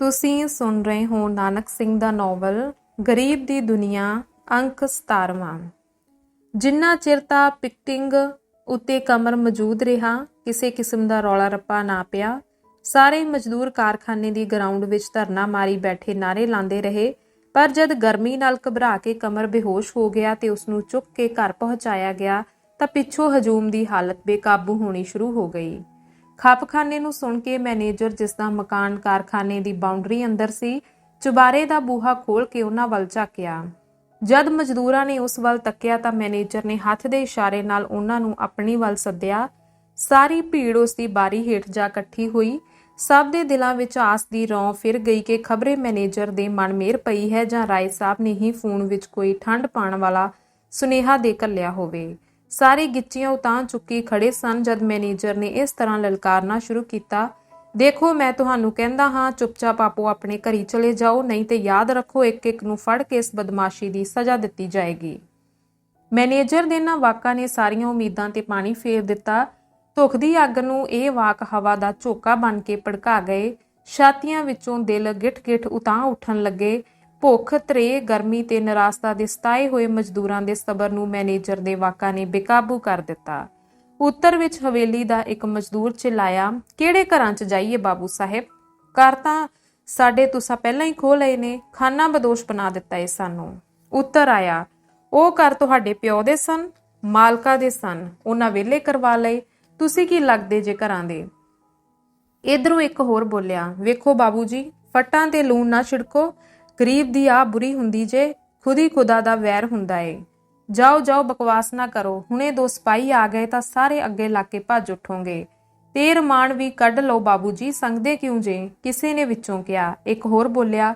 ਤੁਸੀਂ ਸੁਣ ਰਹੇ ਹੋ ਨਾਨਕ ਸਿੰਘ ਦਾ ਨੋਵਲ, ਗਰੀਬ ਦੀ ਦੁਨੀਆ, ਅੰਕ 17ਵਾਂ ਜਿੰਨਾ ਚਿਰ ਤਾਂ ਪਿਕਟਿੰਗ ਉੱਤੇ ਕਮਰ ਮੌਜੂਦ ਰਿਹਾ, ਕਿਸੇ ਕਿਸਮ ਦਾ ਰੌਲਾ ਰੱਪਾ ਨਾ ਪਿਆ, ਸਾਰੇ ਮਜ਼ਦੂਰ ਕਾਰਖਾਨੇ ਦੀ ਗਰਾਊਂਡ ਵਿੱਚ ਧਰਨਾ ਮਾਰੀ ਬੈਠੇ ਨਾਰੇ ਲਾਉਂਦੇ ਰਹੇ, ਪਰ ਜਦ ਗਰਮੀ ਨਾਲ ਘਬਰਾ ਕੇ ਕਮਰ ਬੇਹੋਸ਼ ਹੋ ਗਿਆ ਤੇ ਉਸ ਨੂੰ ਚੁੱਕ ਕੇ ਘਰ ਪਹੁੰਚਾਇਆ ਗਿਆ, ਤਾਂ ਪਿੱਛੋਂ ਹਜੂਮ ਦੀ ਹਾਲਤ ਬੇਕਾਬੂ ਹੋਣੀ ਸ਼ੁਰੂ ਹੋ ਗਈ। ਖਪਖਾਨੇ ਨੂੰ ਸੁਣ ਕੇ ਮੈਨੇਜਰ ਜਿਸ ਦਾ ਮਕਾਨ ਕਾਰਖਾਨੇ ਦੀ ਬਾਉਂਡਰੀ ਅੰਦਰ ਸੀ, ਚੁਬਾਰੇ ਦਾ ਬੂਹਾ ਖੋਲ ਕੇ ਉਹਨਾਂ ਵੱਲ ਝਾਕਿਆ। ਜਦ ਮਜ਼ਦੂਰਾਂ ਨੇ ਉਸ ਵੱਲ ਤੱਕਿਆ ਤਾਂ ਮੈਨੇਜਰ ਨੇ ਹੱਥ ਦੇ ਇਸ਼ਾਰੇ ਨਾਲ ਉਹਨਾਂ ਨੂੰ ਆਪਣੀ ਵੱਲ ਸੱਦਿਆ। ਸਾਰੀ ਭੀੜ ਉਸ ਦੀ ਬਾਰੀ ਹੇਠ ਜਾ ਇਕੱਠੀ ਹੋਈ। ਸਭ ਦੇ ਦਿਲਾਂ ਵਿੱਚ ਆਸ ਦੀ ਰੌਂ ਫਿਰ ਗਈ ਕਿ ਖਬਰੇ ਮੈਨੇਜਰ ਦੇ ਮਨ ਮੇਰ ਪਈ ਹੈ ਜਾਂ ਰਾਏ ਸਾਹਿਬ ਨੇ ਹੀ ਫੋਨ ਵਿੱਚ ਕੋਈ ਠੰਡ ਪਾਣ ਵਾਲਾ ਸੁਨੇਹਾ ਦੇ ਕੱਲਿਆ ਹੋਵੇ। ਸਾਰੇ ਗਿੱਚੀਆਂ ਉਤਾਂ ਚੁੱਕੀ ਖੜੇ ਸਨ ਜਦ ਮੈਨੇਜਰ ਨੇ ਇਸ ਤਰ੍ਹਾਂ ਲਲਕਾਰਨਾ ਸ਼ੁਰੂ ਕੀਤਾ। ਦੇਖੋ, ਮੈਂ ਤੁਹਾਨੂੰ ਕਹਿੰਦਾ ਹਾਂ, ਚੁੱਪਚਾਪ ਆਪੋ ਆਪਣੇ ਘਰੀ ਚਲੇ ਜਾਓ, ਨਹੀਂ ਤੇ ਯਾਦ ਰੱਖੋ ਇੱਕ ਇੱਕ ਨੂੰ ਫੜ ਕੇ ਇਸ ਬਦਮਾਸ਼ੀ ਦੀ ਸਜ਼ਾ ਦਿੱਤੀ ਜਾਏਗੀ। ਮੈਨੇਜਰ ਦੇ ਇਹਨਾਂ ਵਾਕਾਂ ਨੇ ਸਾਰੀਆਂ ਉਮੀਦਾਂ ਤੇ ਪਾਣੀ ਫੇਰ ਦਿੱਤਾ। ਧੁਖ ਦੀ ਅੱਗ ਨੂੰ ਇਹ ਵਾਕ ਹਵਾ ਦਾ ਝੋਕਾ ਬਣ ਕੇ ਭੜਕਾ ਗਏ। ਛਾਤੀਆਂ ਵਿੱਚੋਂ ਦਿਲ ਗਿੱਠ-ਗਿੱਠ ਉਤਾਂ ਉੱਠਣ ਲੱਗੇ। ਭੁੱਖ ਤਰੇ ਗਰਮੀ ਤੇ ਨਿਰਾਸ਼ਤਾ ਦੇ ਸਤਾਏ ਹੋਏ ਮਜ਼ਦੂਰਾਂ ਦੇ ਸਬਰ ਨੂੰ ਮੈਨੇਜਰ ਦੇ ਵਾਕਾਂ ਨੇ ਬੇਕਾਬੂ ਕਰ ਦਿੱਤਾ। ਉੱਤਰ ਵਿੱਚ ਹਵੇਲੀ ਦਾ ਇੱਕ ਮਜ਼ਦੂਰ ਚਿল্লাਇਆ ਕਿਹੜੇ ਘਰਾਂ 'ਚ ਜਾਈਏ ਬਾਬੂ ਸਾਹਿਬ? ਘਰ ਤਾਂ ਸਾਡੇ ਤੁਸੀਂ ਪਹਿਲਾਂ ਹੀ ਖੋ ਲਏ ਨੇ, ਖਾਨਾ ਬਦੋਸ਼ ਬਣਾ ਦਿੱਤਾ ਏ ਸਾਨੂੰ। ਉੱਤਰ ਆਇਆ, ਉਹ ਘਰ ਤੁਹਾਡੇ ਪਿਓ ਦੇ ਸਨ, ਮਾਲਕਾ ਦੇ ਸਨ, ਉਹਨਾਂ ਵੇਲੇ ਕਰਵਾ ਲਏ। ਤੁਸੀਂ ਕੀ ਲੱਗਦੇ ਜੇ ਘਰਾਂ ਦੇ? ਇਧਰੋਂ ਇੱਕ ਹੋਰ ਬੋਲਿਆ, ਵੇਖੋ ਬਾਬੂ ਜੀ, ਫੱਟਾਂ ਤੇ ਲੂਣ ਨਾ ਛਿੜਕੋ ਗਰੀਬ ਦੀ ਆ ਬੁਰੀ ਹੁੰਦੀ ਜੇ, ਖੁਦੀ ਖੁਦਾ ਦਾ ਵੈਰ ਹੁੰਦਾ ਏ। ਜਾਓ ਜਾਓ, ਬਕਵਾਸ ਨਾ ਕਰੋ। ਹੁਣੇ ਦੋ ਸਿਪਾਹੀ ਆ ਗਏ ਤਾਂ ਸਾਰੇ ਅੱਗੇ ਲਾ ਕੇ ਭੱਜ ਉਠੋਗੇ। ਤੇ ਰਮਾਨ ਵੀ ਕੱਢ ਲਓ ਬਾਬੂ ਜੀ ਸੰਗਦੇ ਕਿਉਂ ਜੇ? ਕਿਸੇ ਨੇ ਵਿੱਚੋਂ ਕਿਹਾ। ਇੱਕ ਹੋਰ ਬੋਲਿਆ,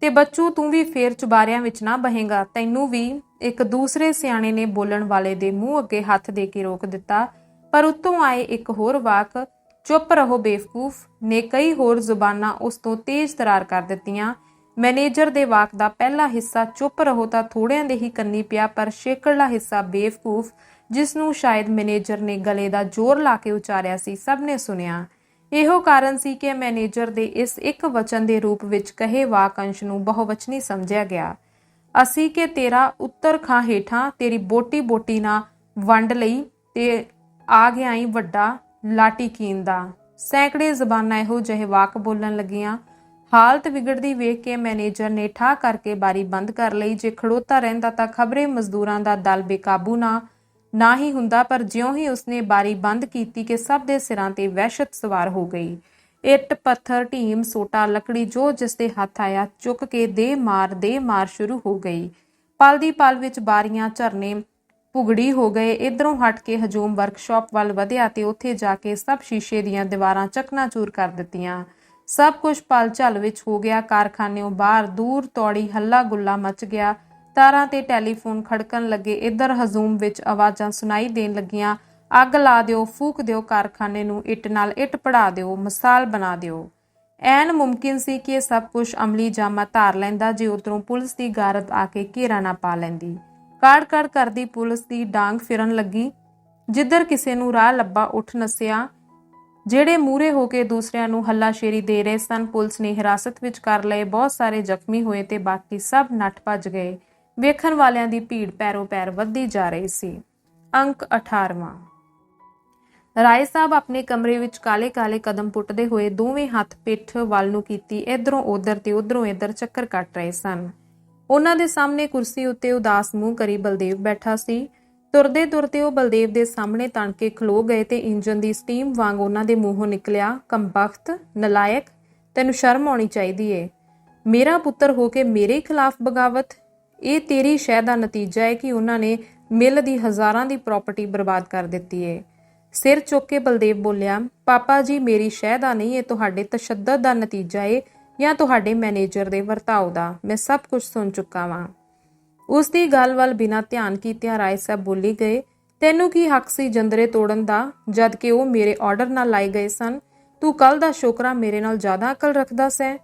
ਤੇ ਬੱਚੂ, ਤੂੰ ਵੀ ਫੇਰ ਚੁਬਾਰਿਆਂ ਵਿੱਚ ਨਾ ਬਹੇਗਾ। ਤੈਨੂੰ ਵੀ। ਇੱਕ ਦੂਸਰੇ ਸਿਆਣੇ ਨੇ ਬੋਲਣ ਵਾਲੇ ਦੇ ਮੂੰਹ ਅੱਗੇ ਹੱਥ ਦੇ ਕੇ ਰੋਕ ਦਿੱਤਾ। ਪਰ ਉੱਤੋਂ ਆਏ ਇੱਕ ਹੋਰ ਵਾਕ, ਚੁੱਪ ਰਹੋ ਬੇਵਕੂਫ। ਨੇ ਕਈ ਹੋਰ ਜ਼ੁਬਾਨਾਂ ਉਸ ਤੋਂ ਤੇਜ਼ ਤਰਾਰ ਕਰ ਦਿੱਤੀਆਂ। ਮੈਨੇਜਰ ਦੇ ਵਾਕ ਦਾ ਪਹਿਲਾ ਹਿੱਸਾ ਚੁੱਪ ਰਹੋ ਤਾਂ ਥੋੜਿਆਂ ਦੇ ਹੀ ਕੰਨੀ ਪਿਆ, ਪਰ ਸ਼ੇਕੜਲਾ ਹਿੱਸਾ ਬੇਵਕੂਫ, ਜਿਸ ਨੂੰ ਸ਼ਾਇਦ ਮੈਨੇਜਰ ਨੇ ਗਲੇ ਦਾ ਜ਼ੋਰ ਲਾ ਕੇ ਉਚਾਰਿਆ ਸੀ, ਸਭ ਨੇ ਸੁਣਿਆ। ਇਹੋ ਕਾਰਨ ਸੀ ਕਿ ਮੈਨੇਜਰ ਦੇ ਇਸ ਇੱਕ ਵਚਨ ਦੇ ਰੂਪ ਵਿੱਚ ਕਹੇ ਵਾਕ ਅੰਸ਼ ਨੂੰ ਬਹੁਵਚਨੀ ਸਮਝਿਆ ਗਿਆ। ਅਸੀਂ ਕਿ ਤੇਰਾ ਉੱਤਰ ਖਾਂ ਹੇਠਾਂ, ਤੇਰੀ ਬੋਟੀ ਬੋਟੀ ਨਾ ਵੰਡ ਲਈ, ਤੇ ਆ ਗਿਆ ਈ ਵੱਡਾ ਲਾਟੀ ਕੀਨ ਦਾ। ਸੈਂਕੜੇ ਜ਼ਬਾਨਾਂ ਇਹੋ ਜਿਹੇ ਵਾਕ ਬੋਲਣ ਲੱਗੀਆਂ ਹਾਲਤ ਵਿਗੜਦੀ ਵੇਖ ਕੇ ਮੈਨੇਜਰ ਨੇ ਠਾ ਕਰਕੇ ਬਾਰੀ ਬੰਦ ਕਰ ਲਈ। ਜੇ ਖੜੋਤਾ ਰਹਿੰਦਾ ਤਾਂ ਖਬਰੇ ਮਜ਼ਦੂਰਾਂ ਦਾ ਦਲ ਬੇਕਾਬੂ ਨਾ ਨਾ ਹੀ ਹੁੰਦਾ, ਪਰ ਜਿਉਂ ਹੀ ਉਸਨੇ ਬਾਰੀ ਬੰਦ ਕੀਤੀ ਕਿ ਸਭ ਦੇ ਸਿਰਾਂ ਤੇ ਵਹਿਸ਼ਤ ਸਵਾਰ ਹੋ ਗਈ। ਇੱਟ, ਪੱਥਰ, ਢੀਮ, ਸੋਟਾ, ਲੱਕੜੀ, ਜੋ ਜਿਸ ਦੇ ਹੱਥ ਆਇਆ, ਚੁੱਕ ਕੇ ਦੇ ਮਾਰ ਦੇ ਮਾਰ ਸ਼ੁਰੂ ਹੋ ਗਈ। ਪਲ ਦੀ ਪਲ ਵਿੱਚ ਬਾਰੀਆਂ ਝਰਨੇ ਪੁਗੜੀ ਹੋ ਗਏ। ਇਧਰੋਂ ਹਟ ਕੇ ਹਜੂਮ ਵਰਕਸ਼ਾਪ ਵੱਲ ਵਧਿਆ ਤੇ ਉੱਥੇ ਜਾ ਕੇ ਸਭ ਸ਼ੀਸ਼ੇ ਦੀਆਂ ਦੀਵਾਰਾਂ ਚਕਨਾਚੂਰ ਕਰ ਦਿੱਤੀਆਂ। ਸਭ ਕੁਝ ਪਲ ਝਲ ਵਿੱਚ ਹੋ ਗਿਆ। ਕਾਰਖਾਨਿਓਂ ਬਾਹਰ ਦੂਰ ਤੌੜੀ ਹੱਲਾ ਗੁੱਲਾ ਮਚ ਗਿਆ। ਤਾਰਾਂ ਤੇ ਟੈਲੀਫੋਨ ਖੜਕਣ ਲੱਗੇ। ਇੱਧਰ ਹਜ਼ੂਮ ਵਿੱਚ ਆਵਾਜ਼ਾਂ ਸੁਣਾਈ ਦੇਣ ਲੱਗੀਆਂ। ਅੱਗ ਲਾ ਦਿਓ, ਫੂਕ ਦਿਓ, ਕਾਰਖਾਨੇ ਨੂੰ ਇੱਟ ਨਾਲ ਇੱਟ ਪੜਾ ਦਿਓ, ਮਿਸਾਲ ਬਣਾ ਦਿਓ। ਐਨ ਮੁਮਕਿਨ ਸੀ ਕਿ ਇਹ ਸਭ ਕੁਝ ਅਮਲੀ ਜਾਮਾ ਧਾਰ ਲੈਂਦਾ ਜੇ ਉਧਰੋਂ ਪੁਲਿਸ ਦੀ ਗਾਰਦ ਆ ਕੇ ਘੇਰਾ ਨਾ ਪਾ ਲੈਂਦੀ। ਕਾੜ ਕਾੜ ਕਰਦੀ ਪੁਲਿਸ ਦੀ ਡਾਂਗ ਫਿਰਨ ਲੱਗੀ। ਜਿੱਧਰ ਕਿਸੇ ਨੂੰ ਰਾਹ ਲੱਭਾ, ਉੱਠ ਨਸਿਆ। ਜਿਹੜੇ ਮੂਰੇ ਹੋ ਕੇ ਦੂਸਰਿਆਂ ਨੂੰ ਹੱਲਾਸ਼ੇਰੀ ਦੇ ਰਹੇ ਸਨ, ਪੁਲਿਸ ਨੇ ਹਿਰਾਸਤ ਵਿੱਚ ਕਰ ਲਏ ਬਹੁਤ ਸਾਰੇ ਜ਼ਖਮੀ ਹੋਏ ਤੇ ਬਾਕੀ ਸਭ ਨੱਠ ਭੱਜ ਗਏ। ਵੇਖਣ ਵਾਲਿਆਂ ਦੀ ਭੀੜ ਪੈਰੋ ਪੈਰ ਵੱਧਦੀ ਜਾ ਰਹੀ ਸੀ। ਅੰਕ 18ਵਾਂ ਰਾਏ ਸਾਹਿਬ ਆਪਣੇ ਕਮਰੇ ਵਿੱਚ ਕਾਲੇ-ਕਾਲੇ ਕਦਮ ਪੁੱਟਦੇ ਹੋਏ ਦੋਵੇਂ ਹੱਥ ਪਿੱਠ ਵੱਲ ਨੂੰ ਕੀਤੀ ਇਧਰੋਂ ਉਧਰ ਤੇ ਉਧਰੋਂ ਇਧਰ ਚੱਕਰ ਕੱਟ ਰਹੇ ਸਨ। ਉਹਨਾਂ ਦੇ ਸਾਹਮਣੇ ਕੁਰਸੀ ਉੱਤੇ ਉਦਾਸ ਮੂੰਹ ਕਰੀ ਬਲਦੇਵ ਬੈਠਾ ਸੀ। ਤੁਰਦੇ ਤੁਰਦੇ ਉਹ ਬਲਦੇਵ ਦੇ ਸਾਹਮਣੇ ਤਣ ਕੇ ਖਲੋ ਗਏ ਤੇ ਇੰਜਨ ਦੀ ਸਟੀਮ ਵਾਂਗ ਉਹਨਾਂ ਦੇ ਮੂੰਹੋਂ ਨਿਕਲਿਆ, ਕੰਬਖਤ, ਨਲਾਇਕ, ਤੈਨੂੰ ਸ਼ਰਮ ਆਉਣੀ ਚਾਹੀਦੀ ਏ। ਮੇਰਾ ਪੁੱਤਰ ਹੋ ਕੇ ਮੇਰੇ ਖਿਲਾਫ ਬਗਾਵਤ। ਇਹ ਤੇਰੀ ਸ਼ਹਿ ਦਾ ਨਤੀਜਾ ਹੈ ਕਿ ਉਹਨਾਂ ਨੇ ਮਿਲ ਦੀ ਹਜ਼ਾਰਾਂ ਦੀ ਪ੍ਰਾਪਰਟੀ ਬਰਬਾਦ ਕਰ ਦਿੱਤੀ ਏ। ਸਿਰ ਚੁੱਕ ਕੇ ਬਲਦੇਵ ਬੋਲਿਆ, ਪਾਪਾ ਜੀ, ਮੇਰੀ ਸ਼ਹਿ ਦਾ ਨਹੀਂ ਇਹ ਤੁਹਾਡੇ ਤਸ਼ੱਦਦ ਦਾ ਨਤੀਜਾ ਏ ਜਾਂ ਤੁਹਾਡੇ ਮੈਨੇਜਰ ਦੇ ਵਰਤਾਓ ਦਾ। ਮੈਂ ਸਭ ਕੁਝ ਸੁਣ ਚੁੱਕਾ ਵਾਂ। ਉਸ ਦੀ ਗੱਲ ਵੱਲ ਬਿਨਾਂ ਧਿਆਨ ਕੀਤਿਆਂ ਰਾਏ ਸਾਹਿਬ ਬੋਲੀ ਗਏ, ਤੈਨੂੰ ਕੀ ਹੱਕ ਸੀ ਜੰਦਰੇ ਤੋੜਨ ਦਾ, ਜਦ ਕਿ ਉਹ ਮੇਰੇ ਆਰਡਰ ਨਾਲ ਲਾਏ ਗਏ ਸਨ? ਤੂੰ ਕੱਲ ਦਾ ਸ਼ੋਕਰਾ ਮੇਰੇ ਨਾਲ ਜ਼ਿਆਦਾ ਅਕਲ ਰੱਖਦਾ ਸੈਂ?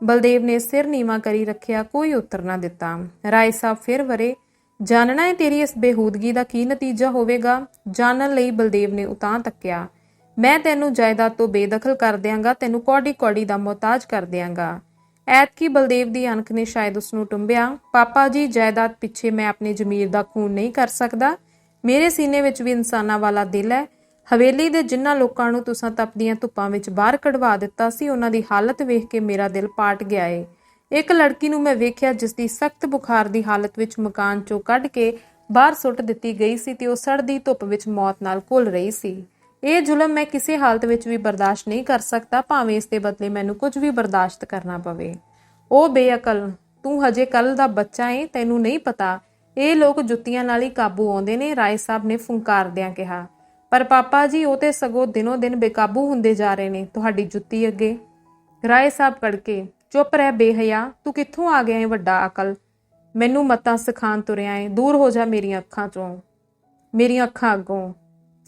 ਬਲਦੇਵ ਨੇ ਸਿਰ ਨੀਵਾ ਕਰੀ ਰੱਖਿਆ, ਕੋਈ ਉੱਤਰ ਨਾ ਦਿੱਤਾ। ਰਾਏ ਸਾਹਿਬ ਫਿਰ ਵਰੇ ਜਾਣਨਾ ਹੈ ਤੇਰੀ ਇਸ ਬੇਹੂਦਗੀ ਦਾ ਕੀ ਨਤੀਜਾ ਹੋਵੇਗਾ? ਜਾਣਨ ਲਈ ਬਲਦੇਵ ਨੇ ਉਤਾਂ ਤੱਕਿਆ, ਮੈਂ ਤੈਨੂੰ ਜਾਇਦਾਦ ਤੋਂ ਬੇਦਖਲ ਕਰ ਦਿਆਂਗਾ, ਤੈਨੂੰ ਕੌੜੀ ਕੌੜੀ ਦਾ ਮੁਹਤਾਜ ਕਰ ਦਿਆਂਗਾ। ਐਤਕੀ ਬਲਦੇਵ ਦੀ ਅਣਖ ਨੇ ਸ਼ਾਇਦ ਉਸ ਨੂੰ ਟੁੰਬਿਆ। ਪਾਪਾ ਜੀ, ਜਾਇਦਾਦ ਪਿੱਛੇ ਮੈਂ ਆਪਣੀ ਜ਼ਮੀਰ ਦਾ ਖੂਨ ਨਹੀਂ ਕਰ ਸਕਦਾ। ਮੇਰੇ ਸੀਨੇ ਵਿੱਚ ਵੀ ਇਨਸਾਨਾਂ ਵਾਲਾ ਦਿਲ ਹੈ। ਹਵੇਲੀ ਦੇ ਜਿਨ੍ਹਾਂ ਲੋਕਾਂ ਨੂੰ ਤੁਸੀਂ ਤਪਦੀਆਂ ਧੁੱਪਾਂ ਵਿੱਚ ਬਾਹਰ ਕਢਵਾ ਦਿੱਤਾ ਸੀ, ਉਹਨਾਂ ਦੀ ਹਾਲਤ ਵੇਖ ਕੇ ਮੇਰਾ ਦਿਲ ਪਾਟ ਗਿਆ ਏ। ਇੱਕ ਲੜਕੀ ਨੂੰ ਮੈਂ ਵੇਖਿਆ ਜਿਸ ਦੀ ਸਖਤ ਬੁਖਾਰ ਦੀ ਹਾਲਤ ਵਿੱਚ ਮਕਾਨ ਚੋਂ ਕੱਢ ਕੇ ਬਾਹਰ ਸੁੱਟ ਦਿੱਤੀ ਗਈ ਸੀ ਤੇ ਉਹ ਸੜਦੀ ਧੁੱਪ ਵਿੱਚ ਮੌਤ ਨਾਲ ਘੁਲ ਰਹੀ ਸੀ। ਇਹ ਜ਼ੁਲਮ ਮੈਂ ਕਿਸੇ ਹਾਲਤ ਵਿੱਚ ਵੀ ਬਰਦਾਸ਼ਤ ਨਹੀਂ ਕਰ ਸਕਦਾ, ਭਾਵੇਂ ਇਸ ਦੇ ਬਦਲੇ ਮੈਨੂੰ ਕੁਝ ਵੀ ਬਰਦਾਸ਼ਤ ਕਰਨਾ ਪਵੇ। ਉਹ ਬੇਅਕਲ, ਤੂੰ ਹਜੇ ਕੱਲ ਦਾ ਬੱਚਾ ਏ, ਤੈਨੂੰ ਨਹੀਂ ਪਤਾ। ਇਹ ਲੋਕ ਜੁੱਤੀਆਂ ਨਾਲ ਹੀ ਕਾਬੂ ਆਉਂਦੇ ਨੇ, ਰਾਏ ਸਾਹਿਬ ਨੇ ਫੁੰਕਾਰਦਿਆਂ ਕਿਹਾ। ਪਰ ਪਾਪਾ ਜੀ, ਉਹ ਤੇ ਸਗੋਂ ਦਿਨੋ ਦਿਨ ਬੇਕਾਬੂ ਹੁੰਦੇ ਜਾ ਰਹੇ ਨੇ, ਤੁਹਾਡੀ ਜੁੱਤੀ ਅੱਗੇ। ਰਾਏ ਸਾਹਿਬ ਕੜਕੇ, ਚੁੱਪ ਰਹਿ ਬੇਹਯਾ, ਤੂੰ ਕਿੱਥੋਂ ਆ ਗਿਆ ਏ ਵੱਡਾ ਅਕਲ? ਮੈਨੂੰ ਮਤਾਂ ਸਿਖਾਣ ਤੁਰਿਆ ਏ, ਦੂਰ ਹੋ ਜਾ ਮੇਰੀਆਂ ਅੱਖਾਂ ਚੋਂ। ਮੇਰੀਆਂ ਅੱਖਾਂ ਅੱਗੋਂ।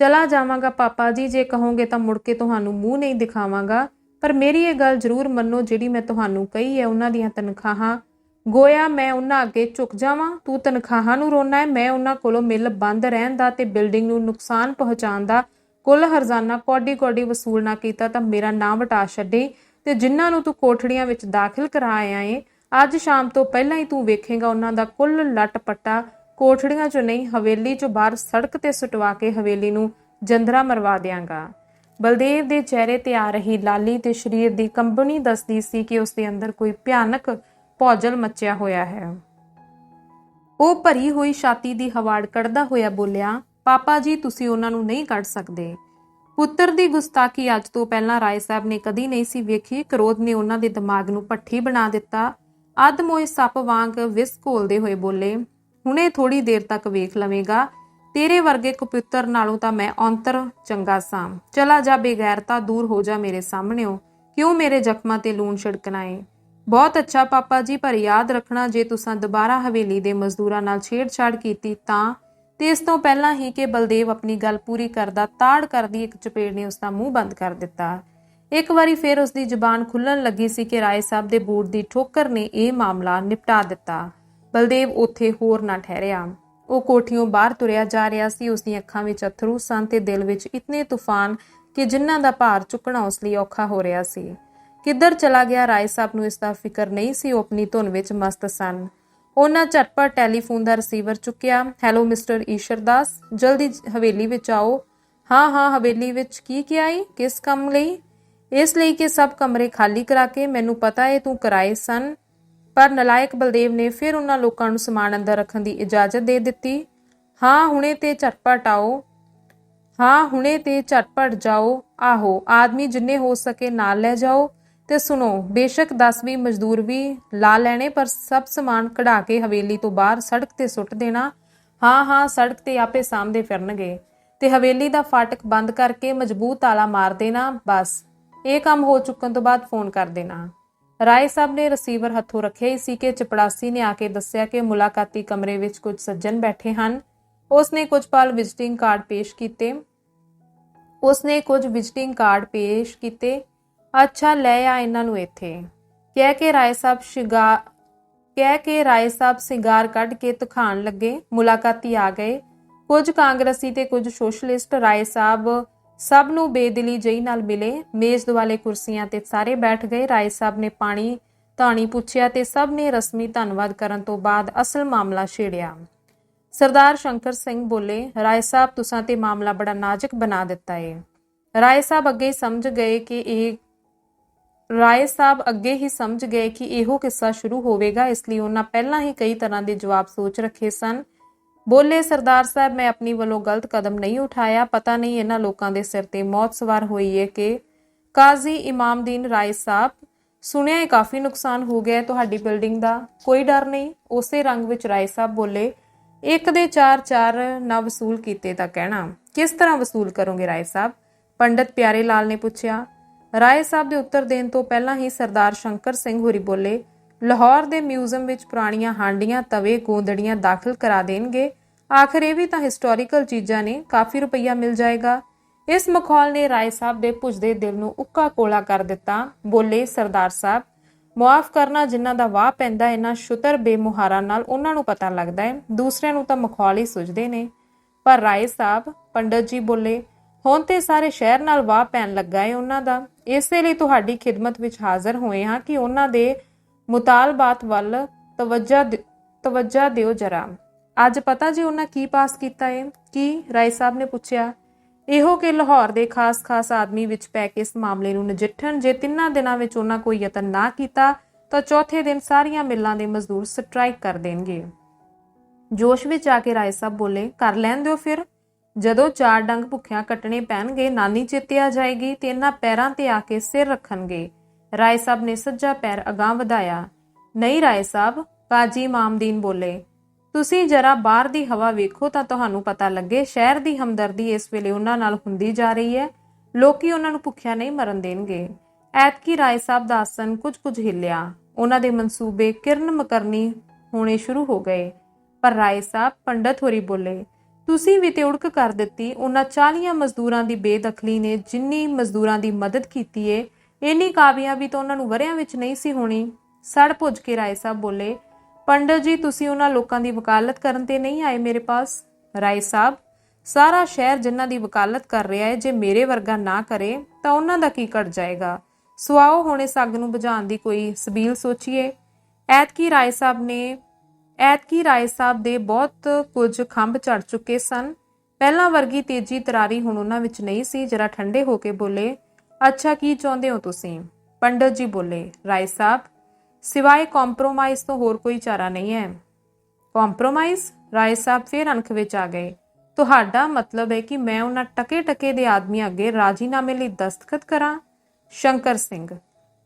ਚਲਾ ਜਾਵਾਂਗਾ ਪਾਪਾ ਜੀ, ਜੇ ਕਹੋਗੇ ਤਾਂ ਮੁੜ ਕੇ ਤੁਹਾਨੂੰ ਮੂੰਹ ਨਹੀਂ ਦਿਖਾਵਾਂਗਾ। ਪਰ ਮੇਰੀ ਇਹ ਗੱਲ ਜ਼ਰੂਰ ਮੰਨੋ, ਜਿਹੜੀ ਮੈਂ ਤੁਹਾਨੂੰ ਕਹੀ ਹੈ, ਉਹਨਾਂ ਦੀਆਂ ਤਨਖਾਹਾਂ। ਗੋਇਆ, ਮੈਂ ਉਹਨਾਂ ਅੱਗੇ ਝੁਕ ਜਾਵਾਂ। ਤੂੰ ਤਨਖਾਹਾਂ ਨੂੰ ਰੋਣਾ ਹੈ, ਮੈਂ ਉਹਨਾਂ ਕੋਲੋਂ ਮਿਲ ਬੰਦ ਰਹਿਣ ਦਾ ਤੇ ਬਿਲਡਿੰਗ ਨੂੰ ਨੁਕਸਾਨ ਪਹੁੰਚਾਉਣ ਦਾ ਕੁੱਲ ਹਰਜ਼ਾਨਾ ਕੋਡੀ ਕੋਡੀ ਵਸੂਲ ਨਾ ਕੀਤਾ ਤਾਂ ਮੇਰਾ ਨਾਂ ਵਟਾ ਛੱਡੇ ਤੇ ਜਿਨ੍ਹਾਂ ਨੂੰ ਤੂੰ ਕੋਠੜੀਆਂ ਵਿੱਚ ਦਾਖਲ ਕਰਾ ਆਇਆ ਏ, ਅੱਜ ਸ਼ਾਮ ਤੋਂ ਪਹਿਲਾਂ ਹੀ ਤੂੰ ਵੇਖੇਗਾ ਉਹਨਾਂ ਦਾ ਕੁੱਲ ਲੱਟ ਪੱਟਾ ਕੋਠੜੀਆਂ 'ਚੋਂ ਨਹੀਂ, ਹਵੇਲੀ 'ਚੋਂ ਬਾਹਰ ਸੜਕ ਤੇ ਸੁਟਵਾ ਕੇ ਹਵੇਲੀ ਨੂੰ ਜੰਦਰਾ ਮਰਵਾ ਦਿਆਂਗਾ। ਬਲਦੇਵ ਦੇ ਚਿਹਰੇ ਤੇ ਆ ਰਹੀ ਲਾਲੀ ਤੇ ਸਰੀਰ ਦੀ ਕੰਬਣੀ ਦੱਸਦੀ ਸੀ ਕਿ ਉਸ ਦੇ ਅੰਦਰ ਕੋਈ ਭਿਆਨਕ ਭੌਜਲ ਮੱਚਿਆ ਹੋਇਆ ਹੈ। ਉਹ ਭਰੀ ਹੋਈ ਛਾਤੀ ਦੀ ਹਵਾੜ ਕੱਢਦਾ ਹੋਇਆ ਬੋਲਿਆ, ਪਾਪਾ ਜੀ, ਤੁਸੀਂ ਉਹਨਾਂ ਨੂੰ ਨਹੀਂ ਕੱਢ ਸਕਦੇ। ਪੁੱਤਰ ਦੀ ਗੁਸਤਾਖੀ ਅੱਜ ਤੋਂ ਪਹਿਲਾਂ ਰਾਏ ਸਾਹਿਬ ਨੇ ਕਦੀ ਨਹੀਂ ਸੀ ਵੇਖੀ। ਕ੍ਰੋਧ ਨੇ ਉਹਨਾਂ ਦੇ ਦਿਮਾਗ ਨੂੰ ਪੱਠੀ ਬਣਾ ਦਿੱਤਾ। ਅੱਧ ਮੋਏ ਸੱਪ ਵਾਂਗ ਵਿਸ ਘੋਲਦੇ ਹੋਏ ਬੋਲੇ ਹੁਣੇ ਥੋੜੀ ਦੇਰ ਤੱਕ ਵੇਖ ਲਵੇਂਗਾ। ਤੇਰੇ ਵਰਗੇ ਕਪੁੱਤਰ ਨਾਲੋਂ ਤਾਂ ਮੈਂ ਔਂਤਰ ਚੰਗਾ ਸਾਂ। ਚਲਾ ਜਾ ਬੇਗੈਰਤਾ ਦੂਰ ਹੋ ਜਾ ਮੇਰੇ ਸਾਹਮਣਿਓ ਕਿਉਂ ਮੇਰੇ ਜ਼ਖਮਾਂ ਤੇ ਲੂਣ ਛਿੜਕਣਾ ਏ? ਬਹੁਤ ਅੱਛਾ ਪਾਪਾ ਜੀ, ਪਰ ਯਾਦ ਰੱਖਣਾ, ਜੇ ਤੁਸੀਂ ਦੁਬਾਰਾ ਹਵੇਲੀ ਦੇ ਮਜ਼ਦੂਰਾਂ ਨਾਲ ਛੇੜਛਾੜ ਕੀਤੀ ਤਾਂ। ਤੇ ਇਸ ਤੋਂ ਪਹਿਲਾਂ ਹੀ ਕਿ ਬਲਦੇਵ ਆਪਣੀ ਗੱਲ ਪੂਰੀ ਕਰਦਾ, ਤਾੜ ਕਰਦੀ ਇੱਕ ਚਪੇੜ ਨੇ ਉਸ ਦਾ ਮੂੰਹ ਬੰਦ ਕਰ ਦਿੱਤਾ। ਇੱਕ ਵਾਰੀ ਫਿਰ ਉਸ ਦੀ ਜ਼ੁਬਾਨ ਖੁੱਲਣ ਲੱਗੀ ਸੀ ਕਿ ਰਾਏ ਸਾਹਿਬ ਦੇ ਬੂਟ ਦੀ ਠੋਕਰ ਨੇ ਇਹ ਮਾਮਲਾ ਨਿਪਟਾ ਦਿੱਤਾ। ਬਲਦੇਵ ਉੱਥੇ ਹੋਰ ਨਾ ਠਹਿਰਿਆ। ਉਹ ਕੋਠੀਓਂ ਬਾਹਰ ਤੁਰਿਆ ਜਾ ਰਿਹਾ ਸੀ। ਉਸ ਦੀਆਂ ਅੱਖਾਂ ਵਿੱਚ ਅਥਰੂ ਸਨ ਤੇ ਦਿਲ ਵਿੱਚ ਇਤਨੇ ਤੂਫਾਨ ਕਿ ਜਿਨ੍ਹਾਂ ਦਾ ਭਾਰ ਚੁੱਕਣਾ ਉਸ ਲਈ ਔਖਾ ਹੋ ਰਿਹਾ ਸੀ। ਕਿੱਧਰ ਚਲਾ ਗਿਆ ਰਾਏ ਸਾਹਿਬ ਨੂੰ ਇਸ ਦਾ ਫਿਕਰ ਨਹੀਂ ਸੀ। ਉਹ ਆਪਣੀ ਧੁਨ ਵਿੱਚ ਮਸਤ ਸਨ। ਉਹਨਾਂ ਝਟਪਟ ਟੈਲੀਫੋਨ ਦਾ ਰਿਸੀਵਰ ਚੁੱਕਿਆ। ਹੈਲੋ ਮਿਸਟਰ ਈਸ਼ਰਦਾਸ, ਜਲਦੀ ਹਵੇਲੀ ਵਿੱਚ ਆਓ। ਹਾਂ ਹਾਂ, ਹਵੇਲੀ ਵਿੱਚ ਕੀ ਕਿਹਾ ਈ? ਕਿਸ ਕੰਮ ਲਈ? ਇਸ ਲਈ ਕਿ ਸਭ ਕਮਰੇ ਖਾਲੀ ਕਰਾ ਕੇ ਮੈਨੂੰ ਪਤਾ ਹੈ ਤੂੰ ਕਰਾਏ ਸਨ। ਪਰ ਨਲਾਇਕ ਬਲਦੇਵ ਨੇ ਫਿਰ ਉਹਨਾਂ ਲੋਕਾਂ ਨੂੰ ਸਮਾਨ ਅੰਦਰ ਰੱਖਣ ਦੀ ਇਜਾਜ਼ਤ ਦੇ ਦਿੱਤੀ। ਹਾਂ, ਹੁਣੇ ਤੇ ਝਟਪਟ ਆਓ। ਹਾਂ, ਹੁਣੇ ਤੇ ਝਟਪਟ ਜਾਓ। ਆਹੋ, ਆਦਮੀ ਜਿੰਨੇ ਹੋ ਸਕੇ ਨਾਲ ਲੈ ਜਾਓ। ਤੇ ਸੁਣੋ, ਬੇਸ਼ੱਕ 10ਵੀਂ ਮਜ਼ਦੂਰ ਵੀ ਲਾ ਲੈਣੇ, ਪਰ ਸਭ ਸਮਾਨ ਕਢਾ ਕੇ ਹਵੇਲੀ ਤੋਂ ਬਾਹਰ ਸੜਕ ਤੇ ਸੁੱਟ ਦੇਣਾ। ਹਾਂ ਹਾਂ, ਸੜਕ ਤੇ ਆਪੇ ਸਾਹਮਣੇ ਫਿਰਨਗੇ। ਤੇ ਹਵੇਲੀ ਦਾ ਫਾਟਕ ਬੰਦ ਕਰਕੇ ਮਜ਼ਬੂਤ ਤਾਲਾ ਮਾਰ ਦੇਣਾ, ਬਸ। ਇਹ ਕੰਮ ਹੋ ਚੁੱਕਣ ਤੋਂ ਬਾਅਦ ਫੋਨ ਕਰ ਦੇਣਾ। ਰਾਏ ਸਾਹਿਬ ਨੇ ਰਿਸੀਵਰ ਹੱਥੋਂ ਰੱਖਿਆ ਹੀ ਸੀ ਕਿ ਚਪੜਾਸੀ ਨੇ ਆ ਕੇ ਦੱਸਿਆ ਕਿ ਮੁਲਾਕਾਤੀ ਕਮਰੇ ਵਿੱਚ ਕੁਝ ਸੱਜਣ ਬੈਠੇ ਹਨ। ਉਸ ਨੇ ਕੁਝ ਪਲ ਵਿਜ਼ਿਟਿੰਗ ਕਾਰਡ ਪੇਸ਼ ਕੀਤੇ। ਉਸ ਨੇ ਕੁਝ ਵਿਜ਼ਿਟਿੰਗ ਕਾਰਡ ਪੇਸ਼ ਕੀਤੇ। ਅੱਛਾ, ਲੈ ਆ ਇਹਨਾਂ ਨੂੰ ਇੱਥੇ। ਕਹਿ ਕੇ ਰਾਏ ਸਾਹਿਬ ਸ਼ਿਗਾ ਕਹਿ ਕੇ ਰਾਏ ਸਾਹਿਬ ਸਿੰਗਾਰ ਕੱਢ ਕੇ ਤਖਾਣ ਲੱਗੇ। ਮੁਲਾਕਾਤੀ ਆ ਗਏ। ਕੁਝ ਕਾਂਗਰਸੀ ਤੇ ਕੁਝ ਸੋਸ਼ਲਿਸਟ ਰਾਏ ਸਾਹਿਬ ਸਭ ਨੂੰ ਬੇਦਿਲੀ ਜਈ ਨਾਲ ਮਿਲੇ। ਮੇਜ਼ ਦੁਆਲੇ ਕੁਰਸੀਆਂ ਤੇ ਸਾਰੇ ਬੈਠ ਗਏ। ਰਾਏ ਸਾਹਿਬ ਨੇ ਪਾਣੀ, ਧਾਣੀ ਪੁੱਛਿਆ ਤੇ ਸਭ ਨੇ ਰਸਮੀ ਧੰਨਵਾਦ ਕਰਨ ਤੋਂ ਬਾਅਦ ਅਸਲ ਮਾਮਲਾ ਛੇੜਿਆ। ਸਰਦਾਰ ਸ਼ੰਕਰ ਸਿੰਘ ਬੋਲੇ, ਰਾਏ ਸਾਹਿਬ, ਤੁਸਾਂ ਤੇ ਮਾਮਲਾ ਬੜਾ ਨਾਜ਼ੁਕ ਬਣਾ ਦਿੱਤਾ ਏ। ਰਾਏ ਸਾਹਿਬ ਅੱਗੇ ਸਮਝ ਗਏ ਕਿ ਇਹ, ਰਾਏ ਸਾਹਿਬ ਅੱਗੇ ਹੀ ਸਮਝ ਗਏ ਕਿ ਇਹੋ ਕਿੱਸਾ ਸ਼ੁਰੂ ਹੋਵੇਗਾ, ਇਸ ਲਈ ਉਹਨਾਂ ਪਹਿਲਾਂ ਹੀ ਕਈ ਤਰ੍ਹਾਂ ਦੇ ਜਵਾਬ ਸੋਚ ਰੱਖੇ ਸਨ। ਬੋਲੇ ਸਰਦਾਰ ਸਾਹਿਬ, ਮੈਂ ਆਪਣੀ ਵੱਲੋਂ ਗਲਤ ਕਦਮ ਨਹੀਂ ਉਠਾਇਆ। ਪਤਾ ਨਹੀਂ ਇਹਨਾਂ ਲੋਕਾਂ ਦੇ ਸਿਰ ਤੇ ਮੌਤ ਸਵਾਰ ਹੋਈ ਹੈ ਕਿ ਕਾਜ਼ੀ ਇਮਾਮਦੀਨ ਰਾਏ ਸਾਹਿਬ, ਸੁਣਿਆ ਹੈ ਕਾਫੀ ਨੁਕਸਾਨ ਹੋ ਗਿਆ ਤੁਹਾਡੀ ਬਿਲਡਿੰਗ ਦਾ। ਕੋਈ ਡਰ ਨਹੀਂ। ਉਸੇ ਰੰਗ ਵਿੱਚ ਰਾਏ ਸਾਹਿਬ ਬੋਲੇ, ਇੱਕ ਦੇ ਚਾਰ ਚਾਰ ਨਾ ਵਸੂਲ ਕੀਤੇ ਤਾਂ ਕਹਿਣਾ। ਕਿਸ ਤਰ੍ਹਾਂ ਵਸੂਲ ਕਰੋਗੇ ਰਾਏ ਸਾਹਿਬ? ਪੰਡਤ ਪਿਆਰੇ ਲਾਲ ਨੇ ਪੁੱਛਿਆ। ਰਾਏ ਸਾਹਿਬ ਦੇ ਉੱਤਰ ਦੇਣ ਤੋਂ ਪਹਿਲਾਂ ਹੀ ਸਰਦਾਰ ਸ਼ੰਕਰ ਸਿੰਘ ਹੋਰੀ ਬੋਲੇ ਲਾਹੌਰ ਦੇ ਮਿਊਜ਼ੀਅਮ ਵਿੱਚ ਪੁਰਾਣੀਆਂ ਹਾਂਡੀਆਂ, ਤਵੇ, ਗੋਦੜੀਆਂ ਦਾਖਲ ਕਰਾ ਦੇਣਗੇ। ਆਖਰ ਇਹ ਵੀ ਤਾਂ ਹਿਸਟੋਰੀਕਲ ਚੀਜ਼ਾਂ ਨੇ, ਕਾਫੀ ਰੁਪਈਆ ਮਿਲ ਜਾਏਗਾ। ਇਸ ਮਖੌਲ ਨੇ ਰਾਏ ਸਾਹਿਬ ਦੇ ਪੁੱਜਦੇ ਦਿਲ ਨੂੰ ਉੱਕਾ ਕੋਲਾ ਕਰ ਦਿੱਤਾ। ਬੋਲੇ ਸਰਦਾਰ ਸਾਹਿਬ, ਮੁਆਫ ਕਰਨਾ ਜਿਨ੍ਹਾਂ ਦਾ ਵਾਹ ਪੈਂਦਾ ਇਹਨਾਂ ਸ਼ੁਤਰ ਬੇਮੁਹਾਰਾਂ ਨਾਲ ਉਹਨਾਂ ਨੂੰ ਪਤਾ ਲੱਗਦਾ ਹੈ। ਦੂਸਰਿਆਂ ਨੂੰ ਤਾਂ ਮਖੌਲ ਹੀ ਸੁਝਦੇ ਨੇ। ਪਰ ਰਾਏ ਸਾਹਿਬ, ਪੰਡਤ ਜੀ ਬੋਲੇ, ਹੁਣ ਤੇ ਸਾਰੇ ਸ਼ਹਿਰ ਨਾਲ ਵਾਹ ਪੈਣ ਲੱਗਾ ਏ ਉਹਨਾਂ ਦਾ। ਇਸੇ ਲਈ ਤੁਹਾਡੀ ਖਿਦਮਤ ਵਿੱਚ ਹਾਜ਼ਰ ਹੋਏ ਹਾਂ ਕਿ ਉਹਨਾਂ ਦੇ ਮੁਤਾਲਬਾਤ ਵੱਲ ਤਵੱਜਾ ਤਵੱਜਾ ਦਿਓ ਜਰਾ। ਅੱਜ ਪਤਾ ਜੀ ਉਹਨਾਂ ਕੀ ਪਾਸ ਕੀਤਾ ਏ? ਕੀ ਰਾਏ ਸਾਹਿਬ ਨੇ ਪੁੱਛਿਆ? ਇਹੋ ਕਿ ਲਾਹੌਰ ਦੇ ਖਾਸ-ਖਾਸ ਆਦਮੀ ਵਿੱਚ ਪੈ ਕੇ ਇਸ ਮਾਮਲੇ ਨੂੰ ਨਜਿੱਠਣ ਜੇ ਤਿੰਨਾਂ ਦਿਨਾਂ ਵਿੱਚ ਉਹਨਾਂ ਕੋਈ ਯਤਨ ਨਾ ਕੀਤਾ, ਤਾਂ ਚੌਥੇ ਦਿਨ ਸਾਰੀਆਂ ਮਿੱਲਾਂ ਦੇ ਮਜ਼ਦੂਰ ਸਟ੍ਰਾਈਕ ਕਰ ਦੇਣਗੇ। ਜੋਸ਼ ਵਿੱਚ ਆ ਕੇ ਰਾਏ ਸਾਹਿਬ ਬੋਲੇ, ਕਰ ਲੈਣ ਦਿਓ ਫਿਰ। ਜਦੋਂ ਚਾਰ ਡੰਗ ਭੁੱਖਿਆਂ ਕੱਟਣੇ ਪੈਣਗੇ, ਨਾਨੀ ਚੇਤੇ ਆ ਜਾਏਗੀ ਤੇ ਇਹਨਾਂ ਪੈਰਾਂ ਤੇ ਆ ਕੇ ਸਿਰ ਰੱਖਣਗੇ। ਰਾਏ ਸਾਹਿਬ ਨੇ ਸੱਜਾ ਪੈਰ ਅਗਾਂਹ ਵਧਾਇਆ। ਨਹੀਂ ਰਾਏ ਸਾਹਿਬ, ਕਾਜੀ ਮਾਮਦੀਨ ਬੋਲੇ, ਤੁਸੀਂ ਜਰਾ ਬਾਹਰ ਦੀ ਹਵਾ ਵੇਖੋ ਤਾਂ ਤੁਹਾਨੂੰ ਪਤਾ ਲੱਗੇ, ਸ਼ਹਿਰ ਦੀ ਹਮਦਰਦੀ ਇਸ ਵੇਲੇ ਉਹਨਾਂ ਨਾਲ ਹੁੰਦੀ ਜਾ ਰਹੀ ਹੈ। ਲੋਕੀ ਉਹਨਾਂ ਨੂੰ ਭੁੱਖਿਆ ਨਹੀਂ ਮਰਨ ਦੇਣਗੇ। ਐਤਕੀ ਰਾਏ ਸਾਹਿਬ ਦਾ ਆਸਨ ਕੁਝ ਕੁਝ ਹਿੱਲਿਆ। ਉਹਨਾਂ ਦੇ ਮਨਸੂਬੇ ਕਿਰਨ ਮਕਰਨੀ ਹੋਣੇ ਸ਼ੁਰੂ ਹੋ ਗਏ। ਪਰ ਰਾਏ ਸਾਹਿਬ ਪੰਡਤ ਹੋਰੀ ਬੋਲੇ, ਤੁਸੀਂ ਵੀ ਤੇ ਉੜਕ ਕਰ ਦਿੱਤੀ, ਉਹਨਾਂ 40 ਮਜ਼ਦੂਰਾਂ ਦੀ ਬੇਦਖਲੀ ਨੇ ਜਿੰਨੀ ਮਜ਼ਦੂਰਾਂ ਦੀ ਮਦਦ ਕੀਤੀ ਏ ਇੰਨੀ ਕਾਮਯਾਬੀ ਤਾਂ ਉਹਨਾਂ ਨੂੰ ਵਰਿਆਂ ਵਿੱਚ ਨਹੀਂ ਸੀ ਹੋਣੀ। ਸੜ ਭੁੱਜ ਕੇ ਰਾਏ ਸਾਹਿਬ ਬੋਲੇ, ਪੰਡਤ ਜੀ, ਤੁਸੀਂ ਉਹਨਾਂ ਲੋਕਾਂ ਦੀ ਵਕਾਲਤ ਕਰਨ ਤੇ ਨਹੀਂ ਆਏ ਮੇਰੇ ਪਾਸ? ਰਾਏ ਸਾਹਿਬ, ਸਾਰਾ ਸ਼ਹਿਰ ਜਿਨ੍ਹਾਂ ਦੀ ਵਕਾਲਤ ਕਰ ਰਿਹਾ ਹੈ ਜੇ ਮੇਰੇ ਵਰਗਾ ਨਾ ਕਰੇ, ਤਾਂ ਉਹਨਾਂ ਦਾ ਕੀ ਘਟ ਜਾਏਗਾ? ਸੁਆਓ ਹੁਣੇ ਸੱਗ ਨੂੰ ਬੁਝਾਉਣ ਦੀ ਕੋਈ ਸਬੀਲ ਸੋਚੀਏ। ਐਤਕੀ ਰਾਏ ਸਾਹਿਬ ਨੇ, ਐਤਕੀ ਰਾਏ ਸਾਹਿਬ ਦੇ ਬਹੁਤ ਕੁਝ ਖੰਭ ਚੜ ਚੁੱਕੇ ਸਨ। ਪਹਿਲਾਂ ਵਰਗੀ ਤੇਜ਼ੀ ਤਰਾਰੀ ਹੁਣ ਉਹਨਾਂ ਵਿੱਚ ਨਹੀਂ ਸੀ, ਜਰਾ ਠੰਡੇ ਹੋ ਕੇ ਬੋਲੇ ਅੱਛਾ ਕੀ ਚਾਹੁੰਦੇ ਹੋ ਤੁਸੀਂ? ਪੰਡਤ ਜੀ ਬੋਲੇ, ਰਾਏ ਸਾਹਿਬ, ਸਿਵਾਏ ਕੰਪਰੋਮਾਈਜ਼ ਤੋਂ ਹੋਰ ਕੋਈ ਚਾਰਾ ਨਹੀਂ ਹੈ। ਕੰਪਰੋਮਾਈਜ਼ ਰਾਏ ਸਾਹਿਬ ਫੇਰ ਅਣਖ ਵਿੱਚ ਆ ਗਏ। ਤੁਹਾਡਾ ਮਤਲਬ ਹੈ ਕਿ ਮੈਂ ਉਹਨਾਂ ਟਕੇ ਟਕੇ ਦੇ ਆਦਮੀ ਅੱਗੇ ਰਾਜੀਨਾਮੇ ਲਈ ਦਸਤਖਤ ਕਰਾਂ? ਸ਼ੰਕਰ ਸਿੰਘ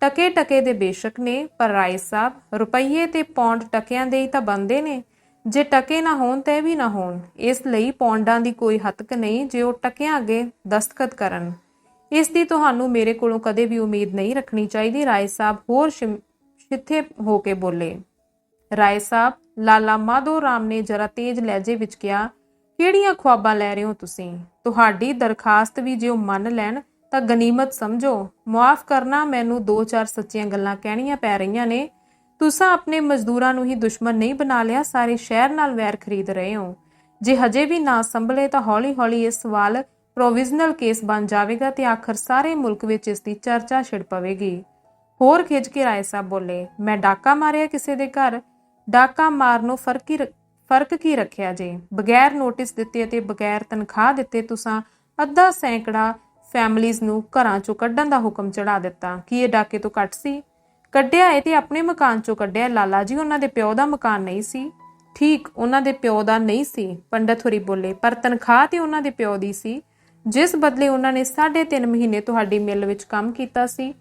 ਟਕੇ ਟਕੇ ਦੇ ਬੇਸ਼ੱਕ ਨੇ, ਪਰ ਰਾਏ ਸਾਹਿਬ, ਰੁਪਈਏ ਤੇ ਪੌਂਡ ਟਕਿਆਂ ਦੇ ਹੀ ਤਾਂ ਬੰਦੇ ਨੇ। ਜੇ ਟਕੇ ਨਾ ਹੋਣ ਤੇ ਵੀ ਨਾ ਹੋਣ। ਇਸ ਲਈ ਪੌਂਡਾਂ ਦੀ ਕੋਈ ਹੱਤਕ ਨਹੀਂ ਜੇ ਉਹ ਟਕਿਆਂ ਅੱਗੇ ਦਸਤਖਤ ਕਰਨ। ਇਸ ਦੀ ਤੁਹਾਨੂੰ ਮੇਰੇ ਕੋਲੋਂ ਕਦੇ ਵੀ ਉਮੀਦ ਨਹੀਂ ਰੱਖਣੀ ਚਾਹੀਦੀ। ਰਾਏ ਸਾਹਿਬ ਹੋਰ ਸ਼ਿੱਥੇ ਹੋ ਕੇ ਬੋਲੇ। ਰਾਏ ਸਾਹਿਬ, ਲਾਲਾ ਮਾਧੋ ਰਾਮ ਨੇ ਜਰਾ ਤੇਜ਼ ਲਹਿਜੇ ਵਿੱਚ ਕਿਹਾ, ਕਿਹੜੀਆਂ ਖੁਆਬਾਂ ਲੈ ਰਹੇ ਹੋ ਤੁਸੀਂ? ਤੁਹਾਡੀ ਦਰਖਾਸਤ ਵੀ ਜੇ ਉਹ ਮੰਨ ਲੈਣ ਤਾਂ ਗਨੀਮਤ ਸਮਝੋ। ਮੁਆਫ ਕਰਨਾ ਮੈਨੂੰ ਦੋ ਚਾਰ ਸੱਚੀਆਂ ਗੱਲਾਂ ਕਹਿਣੀਆਂ ਪੈ ਰਹੀਆਂ ਨੇ। ਤੁਸੀਂ ਆਪਣੇ ਮਜ਼ਦੂਰਾਂ ਨੂੰ ਹੀ ਦੁਸ਼ਮਣ ਨਹੀਂ ਬਣਾ ਲਿਆ, ਸਾਰੇ ਸ਼ਹਿਰ ਨਾਲ ਵੈਰ ਖਰੀਦ ਰਹੇ ਹੋ। ਜੇ ਹਜੇ ਵੀ ਨਾ ਸੰਭਲੇ ਤਾਂ ਹੌਲੀ-ਹੌਲੀ ਇਹ ਸਵਾਲ ਪ੍ਰੋਵੀਜ਼ਨਲ ਕੇਸ ਬਣ ਜਾਵੇਗਾ ਤੇ ਆਖਰ ਸਾਰੇ ਮੁਲਕ ਵਿੱਚ ਇਸ ਦੀ ਚਰਚਾ ਛਿੜ ਪਵੇਗੀ। ਹੋਰ ਖਿੱਚ ਕੇ ਰਾਏ ਸਾਹਿਬ ਬੋਲੇ, ਮੈਂ ਡਾਕਾ ਮਾਰਿਆ ਕਿਸੇ ਦੇ ਘਰ, ਡਾਕਾ ਮਾਰਨੋਂ ਫ਼ਰਕ ਹੀ ਫ਼ਰਕ ਕੀ ਰੱਖਿਆ ਜੇ? ਬਗੈਰ ਨੋਟਿਸ ਦਿੱਤੇ ਅਤੇ ਬਗੈਰ ਤਨਖਾਹ ਦਿੱਤੇ ਤੁਸੀਂ ਅੱਧਾ ਸੈਂਕੜਾ ਫੈਮਲੀਆਂ ਨੂੰ ਘਰਾਂ ਚੋਂ ਕੱਢਣ ਦਾ ਹੁਕਮ ਚੜਾ ਦਿੱਤਾ। ਕੀ ਇਹ ਡਾਕੇ ਤੋਂ ਘੱਟ ਸੀ? ਕੱਢਿਆ ਏ ਤੇ ਆਪਣੇ ਮਕਾਨ ਚੋਂ ਕੱਢਿਆ। ਲਾਲਾ ਜੀ, ਉਹਨਾਂ ਦੇ ਪਿਓ ਦਾ ਮਕਾਨ ਨਹੀਂ ਸੀ। ਠੀਕ, ਉਹਨਾਂ ਦੇ ਪਿਓ ਦਾ ਨਹੀਂ ਸੀ, ਪੰਡਤ ਹੋਰੀ ਬੋਲੇ, ਪਰ ਤਨਖਾਹ ਤੇ ਉਹਨਾਂ ਦੇ ਪਿਓ ਦੀ ਸੀ। ਜਿਸ ਬਦਲੇ ਉਹਨਾਂ ਨੇ 3.5 ਮਹੀਨੇ ਤੁਹਾਡੀ ਮਿਲ ਵਿੱਚ ਕੰਮ ਕੀਤਾ ਸੀ,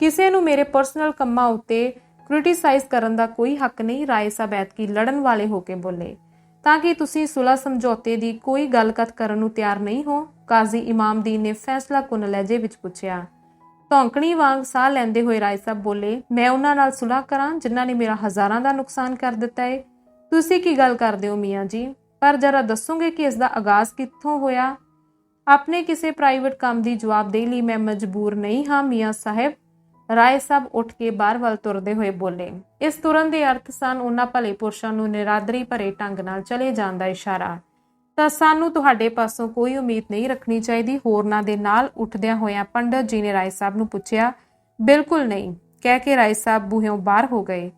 ਕਿਸੇ ਨੂੰ ਮੇਰੇ ਪਰਸਨਲ ਕੰਮਾਂ ਉੱਤੇ ਕ੍ਰਿਟਿਸਾਈਜ਼ ਕਰਨ ਦਾ ਕੋਈ ਹੱਕ ਨਹੀਂ, ਰਾਏ ਸਾਹਿਬ ਐਤਕੀ ਲੜਨ ਵਾਲੇ ਹੋ ਕੇ ਬੋਲੇ। ਤਾਂ ਕਿ ਤੁਸੀਂ ਸੁਲਾ ਸਮਝੌਤੇ ਦੀ ਕੋਈ ਗੱਲਕਤ ਕਰਨ ਨੂੰ ਤਿਆਰ ਨਹੀਂ ਹੋ, ਕਾਜ਼ੀ ਇਮਾਮਦੀਨ ਨੇ ਫੈਸਲਾ ਕੁਨ ਲਹਿਜੇ ਵਿੱਚ ਪੁੱਛਿਆ। ਧੌਂਕਣੀ ਵਾਂਗ ਸਾਹ ਲੈਂਦੇ ਹੋਏ ਰਾਏ ਸਾਹਿਬ ਬੋਲੇ, ਮੈਂ ਉਹਨਾਂ ਨਾਲ ਸੁਲ੍ਹਾ ਕਰਾਂ ਜਿਨ੍ਹਾਂ ਨੇ ਮੇਰਾ ਹਜ਼ਾਰਾਂ ਦਾ ਨੁਕਸਾਨ ਕਰ ਦਿੱਤਾ ਹੈ ਤੁਸੀਂ ਕੀ ਗੱਲ ਕਰਦੇ ਹੋ ਮੀਆਂ ਜੀ? ਪਰ ਜਰਾ ਦੱਸੋਗੇ ਕਿ ਇਸ ਦਾ ਆਗਾਜ਼ ਕਿੱਥੋਂ ਹੋਇਆ? ਆਪਣੇ ਕਿਸੇ ਪ੍ਰਾਈਵੇਟ ਕੰਮ ਦੀ ਜਵਾਬਦੇਹੀ ਲਈ ਮੈਂ ਮਜਬੂਰ ਨਹੀਂ ਹਾਂ, ਮੀਆਂ ਸਾਹਿਬ। ਰਾਏ ਸਾਹਿਬ ਉੱਠ ਕੇ ਬਾਹਰ ਵੱਲ ਤੁਰਦੇ ਹੋਏ ਬੋਲੇ। ਇਸ ਤੁਰਨ ਦੇ ਅਰਥ ਸਨ ਉਹਨਾਂ ਭਲੇ ਪੁਰਸ਼ਾਂ ਨੂੰ ਨਿਰਾਦਰੀ ਭਰੇ ਢੰਗ ਨਾਲ ਚਲੇ ਜਾਣ ਦਾ ਇਸ਼ਾਰਾ। ਤਾਂ ਸਾਨੂੰ ਤੁਹਾਡੇ ਪਾਸੋਂ ਕੋਈ ਉਮੀਦ ਨਹੀਂ ਰੱਖਣੀ ਚਾਹੀਦੀ। ਹੋਰਨਾਂ ਦੇ ਨਾਲ ਉੱਠਦਿਆਂ ਹੋਇਆਂ ਪੰਡਤ ਜੀ ਨੇ ਰਾਏ ਸਾਹਿਬ ਨੂੰ ਪੁੱਛਿਆ, ਬਿਲਕੁਲ ਨਹੀਂ। ਕਹਿ ਕੇ ਰਾਏ ਸਾਹਿਬ ਬੂਹਿਓਂ ਬਾਹਰ ਹੋ ਗਏ।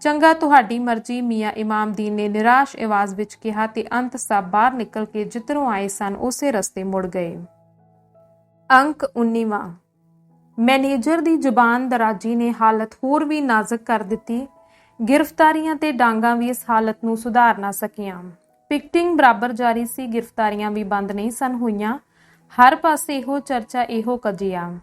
ਚੰਗਾ ਤੁਹਾਡੀ ਮਰਜ਼ੀ, ਮੀਆਂ ਇਮਾਮਦੀਨ ਨੇ ਨਿਰਾਸ਼ ਆਵਾਜ਼ ਵਿੱਚ ਕਿਹਾ ਤੇ ਅੰਤ ਸਭ ਬਾਹਰ ਨਿਕਲ ਕੇ ਜਿੱਧਰੋਂ ਆਏ ਸਨ, ਉਸੇ ਰਸਤੇ ਮੁੜ ਗਏ। ਅੰਕ 19ਵਾਂ ਮੈਨੇਜਰ ਦੀ ਜ਼ੁਬਾਨ ਦਰਾਜੀ ਨੇ ਹਾਲਤ ਹੋਰ ਵੀ ਨਾਜ਼ੁਕ ਕਰ ਦਿੱਤੀ। ਗ੍ਰਿਫਤਾਰੀਆਂ ਤੇ ਡਾਂਗਾ ਵੀ ਇਸ ਹਾਲਤ ਨੂੰ ਸੁਧਾਰ ਨਾ ਸਕੀਆਂ। ਪਿਕਟਿੰਗ ਬਰਾਬਰ ਜਾਰੀ ਸੀ, ਗ੍ਰਿਫਤਾਰੀਆਂ ਵੀ ਬੰਦ ਨਹੀਂ ਸਨ ਹੋਈਆਂ। ਹਰ ਪਾਸੇ ਇਹੋ ਚਰਚਾ ਇਹੋ ਕਜਿਆ।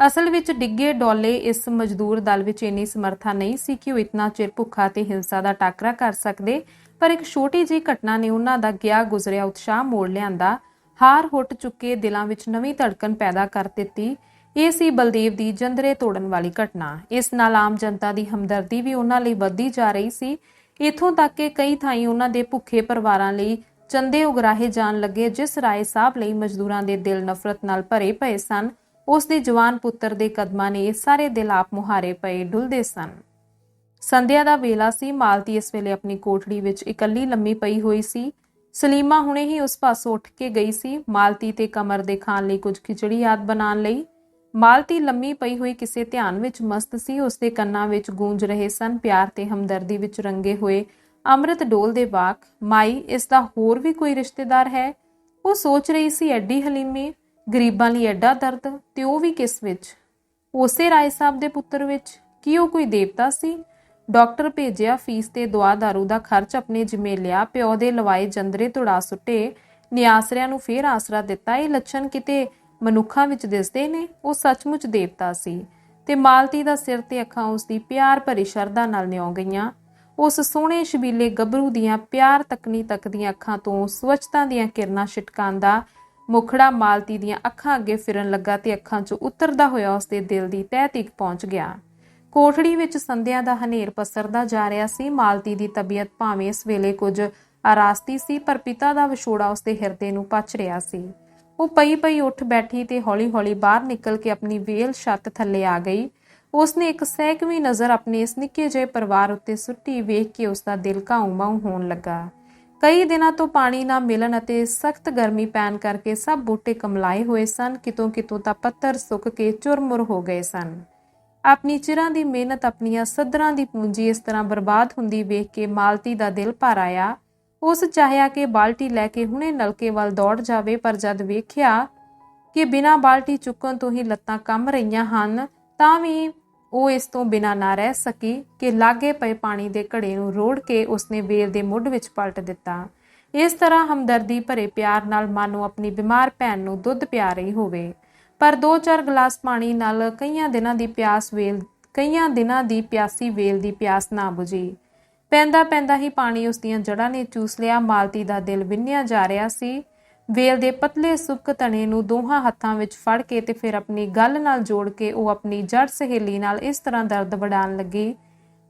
ਅਸਲ ਵਿੱਚ ਡਿੱਗੇ ਡੋਲੇ ਇਸ ਮਜ਼ਦੂਰ ਦਲ ਵਿੱਚ ਇੰਨੀ ਸਮਰੱਥਾ ਨਹੀਂ ਸੀ ਕਿ ਉਹ ਇਤਨਾ ਚਿਰ ਭੁੱਖਾ ਤੇ ਹਿੰਸਾ ਦਾ ਟਾਕਰਾ ਕਰ ਸਕਦੇ, ਪਰ ਇੱਕ ਛੋਟੀ ਜਿਹੀ ਘਟਨਾ ਨੇ ਉਹਨਾਂ ਦਾ ਗਿਆ ਗੁਜ਼ਰਿਆ ਉਤਸ਼ਾਹ ਮੋੜ ਲਿਆਂਦਾ ਹਾਰ ਹੁੱਟ ਚੁੱਕੇ ਦਿਲਾਂ ਵਿੱਚ ਨਵੀਂ ਧੜਕਣ ਪੈਦਾ ਕਰ ਦਿੱਤੀ। ਇਹ ਸੀ ਬਲਦੇਵ ਦੀ ਜੰਦਰੇ ਤੋੜਨ ਵਾਲੀ ਘਟਨਾ। ਇਸ ਨਾਲ ਆਮ ਜਨਤਾ ਦੀ ਹਮਦਰਦੀ ਵੀ ਉਹਨਾਂ ਲਈ ਵੱਧਦੀ ਜਾ ਰਹੀ ਸੀ। ਇਥੋਂ ਤੱਕ ਕਿ ਕਈ ਥਾਈਂ ਉਹਨਾਂ ਦੇ ਭੁੱਖੇ ਪਰਿਵਾਰਾਂ ਲਈ ਚੰਦੇ ਉਗਰਾਹੇ ਜਾਣ ਲੱਗੇ, ਜਿਸ ਰਾਏ ਸਾਹਿਬ ਲਈ ਮਜ਼ਦੂਰਾਂ ਦੇ ਦਿਲ ਨਫ਼ਰਤ ਨਾਲ ਭਰੇ ਪਏ ਸਨ। ਉਸ ਦੇ ਜਵਾਨ ਪੁੱਤਰ ਦੇ ਕਦਮਾਂ ਨੇ ਸਾਰੇ ਦਿਲ ਆਪ ਮੁਹਾਰੇ ਪਏ, ਡੁੱਲਦੇ ਸਨ। ਸੰਧਿਆ ਦਾ ਵੇਲਾ ਸੀ, ਮਾਲਤੀ ਇਸ ਵੇਲੇ ਆਪਣੀ ਕੋਠੜੀ ਵਿੱਚ ਇਕੱਲੀ ਲੰਮੀ ਪਈ ਹੋਈ ਸੀ। ਸਲੀਮਾ ਹੁਣੇ ਹੀ ਉਸ ਪਾਸੋਂ ਉੱਠ ਕੇ ਗਈ ਸੀ, ਮਾਲਤੀ ਤੇ ਕਮਰ ਦੇ ਖਾਣ ਲਈ ਕੁਝ ਖਿਚੜੀ ਯਾਦ ਬਣਾਉਣ ਲਈ। ਮਾਲਤੀ ਲੰਮੀ ਪਈ ਹੋਈ ਕਿਸੇ ਧਿਆਨ ਵਿੱਚ ਮਸਤ ਸੀ, ਉਸਦੇ ਕੰਨਾਂ ਵਿੱਚ ਗੂੰਜ ਰਹੇ ਸਨ, ਪਿਆਰ ਤੇ ਹਮਦਰਦੀ ਵਿੱਚ ਰੰਗੇ ਹੋਏ ਅੰਮ੍ਰਿਤ ਡੋਲ ਦੇ ਵਾਕ, ਮਾਈ, ਇਸ ਦਾ ਹੋਰ ਵੀ ਕੋਈ ਰਿਸ਼ਤੇਦਾਰ ਹੈ? ਉਹ ਸੋਚ ਰਹੀ ਸੀ, ਐਡੀ ਹਲੀਮੀ ਗਰੀਬਾਂ ਲਈ ਐਡਾ ਦਰਦ ਤੇ ਉਹ ਵੀ ਕਿਸ ਵਿੱਚ? ਉਸੇ ਰਾਏ ਸਾਹਿਬ ਦੇ ਪੁੱਤਰ ਵਿੱਚ ਕੀ ਉਹ ਕੋਈ ਦੇਵਤਾ ਸੀ? ਡਾਕਟਰ ਭੇਜਿਆ ਫੀਸ ਤੇ ਦਵਾ ਦਾਰੂ ਦਾ ਖਰਚ ਆਪਣੇ ਜਿੰਮੇ ਲਿਆ, ਪਿਓ ਦੇ ਲਵਾਏ ਜੰਦਰੇ ਤੁੜਾ ਸੁੱਟੇ, ਨਿਆਸਰਿਆਂ ਨੂੰ ਫੇਰ ਆਸਰਾ ਦਿੱਤਾ, ਇਹ ਲੱਛਣ ਕਿਤੇ ਮਨੁੱਖਾਂ ਵਿੱਚ ਦਿਸਦੇ ਨੇ? ਉਹ ਸੱਚਮੁੱਚ ਦੇਵਤਾ ਸੀ ਤੇ ਮਾਲਤੀ ਦਾ ਸਿਰ ਤੇ ਅੱਖਾਂ ਉਸ ਦੀ ਪਿਆਰ ਭਰੀ ਸ਼ਰਧਾ ਨਾਲ ਨਿਉ ਗਈਆਂ। ਉਸ ਸੋਹਣੇ ਸ਼ਬੀਲੇ ਗੱਭਰੂ ਦੀਆਂ ਪਿਆਰ ਤੱਕਣੀ ਤੱਕਦੀਆਂ ਅੱਖਾਂ ਤੋਂ ਸਵੱਛਤਾ ਦੀਆਂ ਕਿਰਨਾਂ ਛਿਟਕਾਉਂਦਾ ਮੁਖੜਾ ਮਾਲਤੀ ਦੀਆਂ ਅੱਖਾਂ ਅੱਗੇ ਫਿਰਨ ਲੱਗਾ ਤੇ ਅੱਖਾਂ 'ਚੋਂ ਉਤਰਦਾ ਹੋਇਆ ਉਸਦੇ ਦਿਲ ਦੀ ਤਹਿ ਤੀਕ ਪਹੁੰਚ ਗਿਆ। ਕੋਠੜੀ ਵਿੱਚ ਸੰਧਿਆ ਦਾ ਹਨੇਰ ਪਸਰਦਾ ਜਾ ਰਿਹਾ ਸੀ। ਮਾਲਤੀ ਦੀ ਤਬੀਅਤ ਭਾਵੇਂ ਇਸ ਵੇਲੇ ਕੁਝ ਆਰਾਸਤੀ ਸੀ, ਪਰ ਪਿਤਾ ਦਾ ਵਿਛੋੜਾ ਉਸਦੇ ਹਿਰਦੇ ਨੂੰ ਪਚ ਰਿਹਾ ਸੀ। ਉਹ ਪਈ ਪਈ ਉੱਠ ਬੈਠੀ ਤੇ ਹੌਲੀ-ਹੌਲੀ ਬਾਹਰ ਨਿਕਲ ਕੇ ਆਪਣੀ ਵੇਲ ਛੱਤ ਥੱਲੇ ਆ ਗਈ। ਉਸਨੇ ਇੱਕ ਸਹਿਕਵੀਂ ਨਜ਼ਰ ਆਪਣੇ ਇਸ ਨਿੱਕੇ ਜਿਹੇ ਪਰਿਵਾਰ ਉੱਤੇ ਸੁੱਟੀ ਵੇਖ ਕੇ ਉਸਦਾ ਦਿਲ ਘਾਉ-ਮਾਉ ਹੋਣ ਲੱਗਾ। ਕਈ ਦਿਨਾਂ ਤੋਂ ਪਾਣੀ ਨਾ ਮਿਲਣ ਅਤੇ ਸਖਤ ਗਰਮੀ ਪੈਣ ਕਰਕੇ ਸਭ ਬੂਟੇ ਕਮਲਾਏ ਹੋਏ ਸਨ, ਕਿਤੋਂ ਕਿਤੋਂ ਤਾਂ ਪੱਤਰ ਸੁੱਕ ਕੇ ਚੁਰਮੁਰ ਹੋ ਗਏ ਸਨ। ਆਪਣੀ ਚਿਰਾਂ ਦੀ ਮਿਹਨਤ, ਆਪਣੀਆਂ ਸੱਧਰਾਂ ਦੀ ਪੂੰਜੀ ਇਸ ਤਰ੍ਹਾਂ ਬਰਬਾਦ ਹੁੰਦੀ ਵੇਖ ਕੇ ਮਾਲਤੀ ਦਾ ਦਿਲ ਭਰ ਆਇਆ। ਉਸ ਚਾਹਿਆ ਕਿ ਬਾਲਟੀ ਲੈ ਕੇ ਹੁਣੇ ਨਲਕੇ ਵੱਲ ਦੌੜ ਜਾਵੇ, ਪਰ ਜਦ ਵੇਖਿਆ ਕਿ ਬਿਨਾਂ ਬਾਲਟੀ ਚੁੱਕਣ ਤੋਂ ਹੀ ਲੱਤਾਂ ਕੰਮ ਰਹੀਆਂ ਹਨ, ਤਾਂ ਵੀ ਉਹ ਇਸ ਤੋਂ ਬਿਨਾਂ ਨਾ ਰਹਿ ਸਕੀ ਕਿ ਲਾਗੇ ਪਏ ਪਾਣੀ ਦੇ ਘੜੇ ਨੂੰ ਰੋੜ ਕੇ ਉਸਨੇ ਵੇਲ ਦੇ ਮੁੱਢ ਵਿੱਚ ਪਲਟ ਦਿੱਤਾ। ਇਸ ਤਰ੍ਹਾਂ ਹਮਦਰਦੀ ਭਰੇ ਪਿਆਰ ਨਾਲ ਮਾਨੋ ਆਪਣੀ ਬਿਮਾਰ ਭੈਣ ਨੂੰ ਦੁੱਧ ਪਿਆ ਰਹੀ ਹੋਵੇ। ਪਰ ਦੋ ਚਾਰ ਗਲਾਸ ਪਾਣੀ ਨਾਲ ਕਈਆਂ ਦਿਨਾਂ ਦੀ ਪਿਆਸ ਵੇਲ ਕਈਆਂ ਦਿਨਾਂ ਦੀ ਪਿਆਸੀ ਵੇਲ ਦੀ ਪਿਆਸ ਨਾ ਬੁਝੀ। ਪੈਂਦਾ ਪੈਂਦਾ ਹੀ ਪਾਣੀ ਉਸ ਦੀਆਂ ਜੜ੍ਹਾਂ ਨੇ ਚੂਸ ਲਿਆ। ਮਾਲਤੀ ਦਾ ਦਿਲ ਵਿੰਨਿਆ ਜਾ ਰਿਹਾ ਸੀ। ਵੇਲ ਦੇ ਪਤਲੇ ਸੁੱਕ ਤਣੇ ਨੂੰ ਦੋਹਾਂ ਹੱਥਾਂ ਵਿੱਚ ਫੜ ਕੇ ਤੇ ਫਿਰ ਆਪਣੀ ਗੱਲ ਨਾਲ ਜੋੜ ਕੇ ਉਹ ਆਪਣੀ ਜੜ ਸਹੇਲੀ ਨਾਲ ਇਸ ਤਰ੍ਹਾਂ ਦਰਦ ਵਡਾਉਣ ਲੱਗੀ।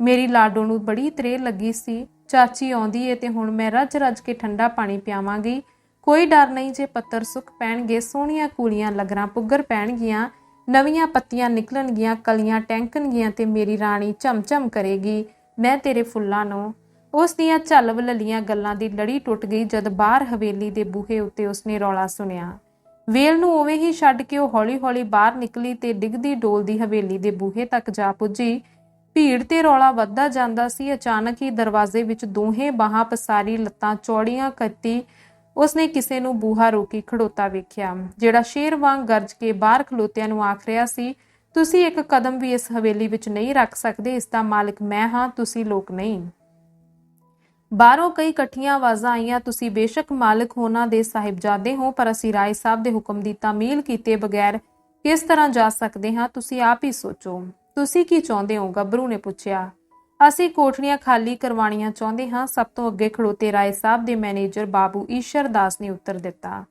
ਮੇਰੀ ਲਾਡੋ ਨੂੰ ਬੜੀ ਤ੍ਰੇਹ ਲੱਗੀ ਸੀ। ਚਾਚੀ ਆਉਂਦੀ ਏ ਤੇ ਹੁਣ ਮੈਂ ਰੱਜ-ਰੱਜ ਕੇ ਠੰਡਾ ਪਾਣੀ ਪਿਆਵਾਂਗੀ। ਕੋਈ ਡਰ ਨਹੀਂ ਜੇ ਪੱਤਰ ਸੁੱਕ ਪੈਣਗੇ, ਸੋਹਣੀਆਂ ਕੂਲੀਆਂ ਲੱਗਰਾਂ ਪੁੱਗਰ ਪੈਣਗੀਆਂ, ਨਵੀਆਂ ਪੱਤੀਆਂ ਨਿਕਲਣਗੀਆਂ, ਕਲੀਆਂ ਟੈਂਕਣਗੀਆਂ ਤੇ ਮੇਰੀ ਰਾਣੀ ਝਮਝਮ ਕਰੇਗੀ। ਮੈਂ ਤੇਰੇ ਫੁੱਲਾਂ ਨੂੰ ਉਸ ਦੀਆਂ ਝੱਲ ਲੱਲੀਆਂ ਗੱਲਾਂ ਦੀ ਲੜੀ ਟੁੱਟ ਗਈ ਜਦ ਬਾਹਰ ਹਵੇਲੀ ਦੇ ਬੂਹੇ ਉੱਤੇ ਉਸਨੇ ਰੌਲਾ ਸੁਣਿਆ। ਵੇਲ ਨੂੰ ਉਵੇਂ ਹੀ ਛੱਡ ਕੇ ਉਹ ਹੌਲੀ-ਹੌਲੀ ਬਾਹਰ ਨਿਕਲੀ ਤੇ ਡਿੱਗਦੀ ਡੋਲਦੀ ਹਵੇਲੀ ਦੇ ਬੂਹੇ ਤੱਕ ਜਾ ਪੁੱਜੀ। ਭੀੜ ਤੇ ਰੌਲਾ ਵੱਧਦਾ ਜਾਂਦਾ ਸੀ। ਅਚਾਨਕ ਹੀ ਦਰਵਾਜ਼ੇ ਵਿੱਚ ਦੋਹੇ ਬਾਹਾਂ ਪਸਾਰੀ ਲੱਤਾਂ ਚੌੜੀਆਂ ਕੱਤੀ। ਉਸਨੇ ਕਿਸੇ ਨੂੰ ਬੂਹਾ ਰੋਕੀ ਖੜੋਤਾ ਵੇਖਿਆ, ਜਿਹੜਾ ਸ਼ੇਰ ਵਾਂਗ ਗਰਜ ਕੇ ਬਾਹਰ ਖਲੋਤਿਆਂ ਨੂੰ ਆਖ ਰਿਹਾ ਸੀ, ਤੁਸੀਂ ਇੱਕ ਕਦਮ ਵੀ ਇਸ ਹਵੇਲੀ ਵਿੱਚ ਨਹੀਂ ਰੱਖ ਸਕਦੇ, ਇਸ ਦਾ ਮਾਲਕ ਮੈਂ ਹਾਂ, ਤੁਸੀਂ ਲੋਕ ਨਹੀਂ। ਬਾਹਰੋਂ ਕਈ ਇਕੱਠੀਆਂ ਆਵਾਜ਼ਾਂ ਆਈਆਂ, ਤੁਸੀਂ ਬੇਸ਼ੱਕ ਮਾਲਕ ਹੋਣਾ ਦੇ ਸਾਹਿਬਜ਼ਾਦੇ ਹੋ, ਪਰ ਅਸੀਂ ਰਾਏ ਸਾਹਿਬ ਦੇ ਹੁਕਮ ਦੀ ਤਾਮੀਲ ਕੀਤੇ ਬਗੈਰ ਕਿਸ ਤਰ੍ਹਾਂ ਜਾ ਸਕਦੇ ਹਾਂ? ਤੁਸੀਂ ਆਪ ਹੀ ਸੋਚੋ। ਤੁਸੀਂ ਕੀ ਚਾਹੁੰਦੇ ਹੋ? ਗੱਭਰੂ ਨੇ ਪੁੱਛਿਆ। ਅਸੀਂ ਕੋਠੜੀਆਂ ਖਾਲੀ ਕਰਵਾਉਣੀਆਂ ਚਾਹੁੰਦੇ ਹਾਂ। ਸਭ ਤੋਂ ਅੱਗੇ ਖੜੋਤੇ ਰਾਏ ਸਾਹਿਬ ਦੇ ਮੈਨੇਜਰ ਬਾਬੂ ਈਸ਼ਰ ਦਾਸ ਨੇ ਉੱਤਰ ਦਿੱਤਾ।